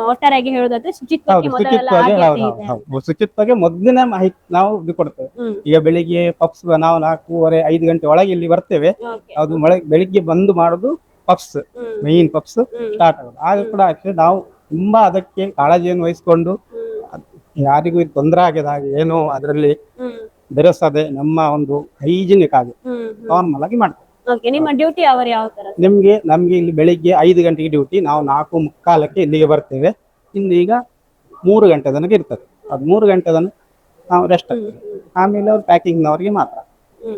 ಒಟ್ಟಾರೆಯಾಗಿ ಹೇಳೋದಾದ್ರೆ ಶುಚಿತ್ವಕ್ಕೆ ಮೊದಲ ಆದ್ಯತೆ ಇದೆ. ಮೊದಲಿನ ಮಾಹಿತಿ ನಾವು ಇದು ಕೊಡ್ತೇವೆ ಹ್ಮ್. ಈಗ ಬೆಳಿಗ್ಗೆ ಪಪ್ಸ್ ನಾವು ನಾಲ್ಕೂವರೆ ಐದು ಗಂಟೆ ಒಳಗೆ ಇಲ್ಲಿ ಬರ್ತೇವೆ Okay. ಅದು ಮೊಳ ಬೆಳಿಗ್ಗೆ ಬಂದು ಮಾಡೋದು puffs hmm. Main puffs start ಆಗೋದು ಆಗ ಕೂಡ actually ನಾವು ತುಂಬಾ ಅದಕ್ಕೆ ಕಾಳಜಿಯನ್ನು ವಹಿಸಿಕೊಂಡು ಅದ್ ಯಾರಿಗೂ ಇದು ತೊಂದರೆ ಆಗದ ಹಾಗೆ ಏನೋ ಅದರಲ್ಲಿ ಹ್ಮ್. ಬೆರೆಸದೆ ನಮ್ಮ ಒಂದು ಹೈಜಿನಿಕ್ ಆಗಿ ಹ್ಮ್. ನಾರ್ಮಲ್ ಆಗಿ ಮಾಡ್ತೇವೆ ನಿಮ್ಮ ಡ್ಯೂಟಿ ಅವರ್ ಯಾವ ತರ? ನಿಮ್ಗೆ ನಮ್ಗೆ ಇಲ್ಲಿ ಬೆಳಿಗ್ಗೆ ಐದು ಗಂಟೆಗೆ ಡ್ಯೂಟಿ ನಾವು ನಾಲ್ಕು ಮುಕ್ಕಾಲಕ್ಕೆ ಇಲ್ಲಿಗೆ ಬರ್ತೇವೆ. ಇಂದು ಈಗ ಮೂರು ಗಂಟೆ ತನಕ ಇರ್ತದೆ. ಅದು ಮೂರು ಗಂಟೆ ತನಕ ನಾವು ರೆಸ್ಟ್ ಆಗ್ತೇವೆ. ಆಮೇಲೆ ಅವ್ರು ಪ್ಯಾಕಿಂಗ್ನವ್ರಿಗೆ ಮಾತ್ರ.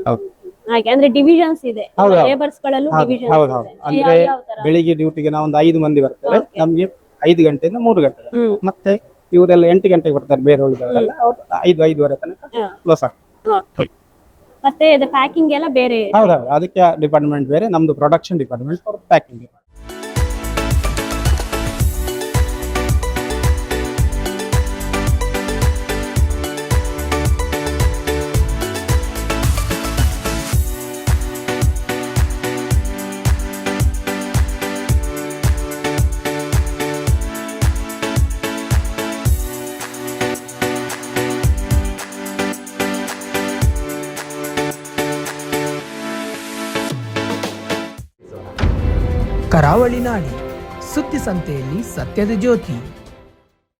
ಹೌದು. ಹಾಗೆ ಅಂದ್ರೆ ಡಿವಿಷನ್ಸ್ ಇದೆ. ಹೌದು, ಹೌದು. ಲೇಬರ್ಸ್ ಗಳಲ್ಲೂ ಹೌದು ಡಿವಿಷನ್ಸ್ ಹೌದು ಹೌದು. ಅಂದ್ರೆ ಬೆಳಿಗ್ಗೆ ಡ್ಯೂಟಿಗೆ ನಾವು ಒಂದು ಐದು ಮಂದಿ ಬರ್ತೇವೆ. ನಮ್ಗೆ ಐದು ಗಂಟೆಯಿಂದ ಮೂರು ಗಂಟೆ ಹ್ಮ್. ಮತ್ತೆ ಇವರೆಲ್ಲ ಎಂಟು ಗಂಟೆಗೆ ಬರ್ತಾರೆ ಬೇರೆ ಉಳಿದವರೆಲ್ಲ ಅವ್ರು ಐದು ಐದುವರೆ ತನಕ. ಕ್ಲೋಸ್ ಆಗ್ತದೆ. ಮತ್ತೆ ಇದು ಪ್ಯಾಕಿಂಗ್ ಎಲ್ಲ ಬೇರೆ ಹೌದೌದು. ಅದಕ್ಕೆ ಡಿಪಾರ್ಟ್ಮೆಂಟ್ ಬೇರೆ ನಮ್ದು ಪ್ರೊಡಕ್ಷನ್ ಡಿಪಾರ್ಟ್ಮೆಂಟ್ ಪ್ಯಾಕಿಂಗ್ ಕರಾವಳಿ ನಾಡಿ ಸುದ್ದಿ ಸಂತೆಯಲ್ಲಿ ಸತ್ಯದ ಜ್ಯೋತಿ.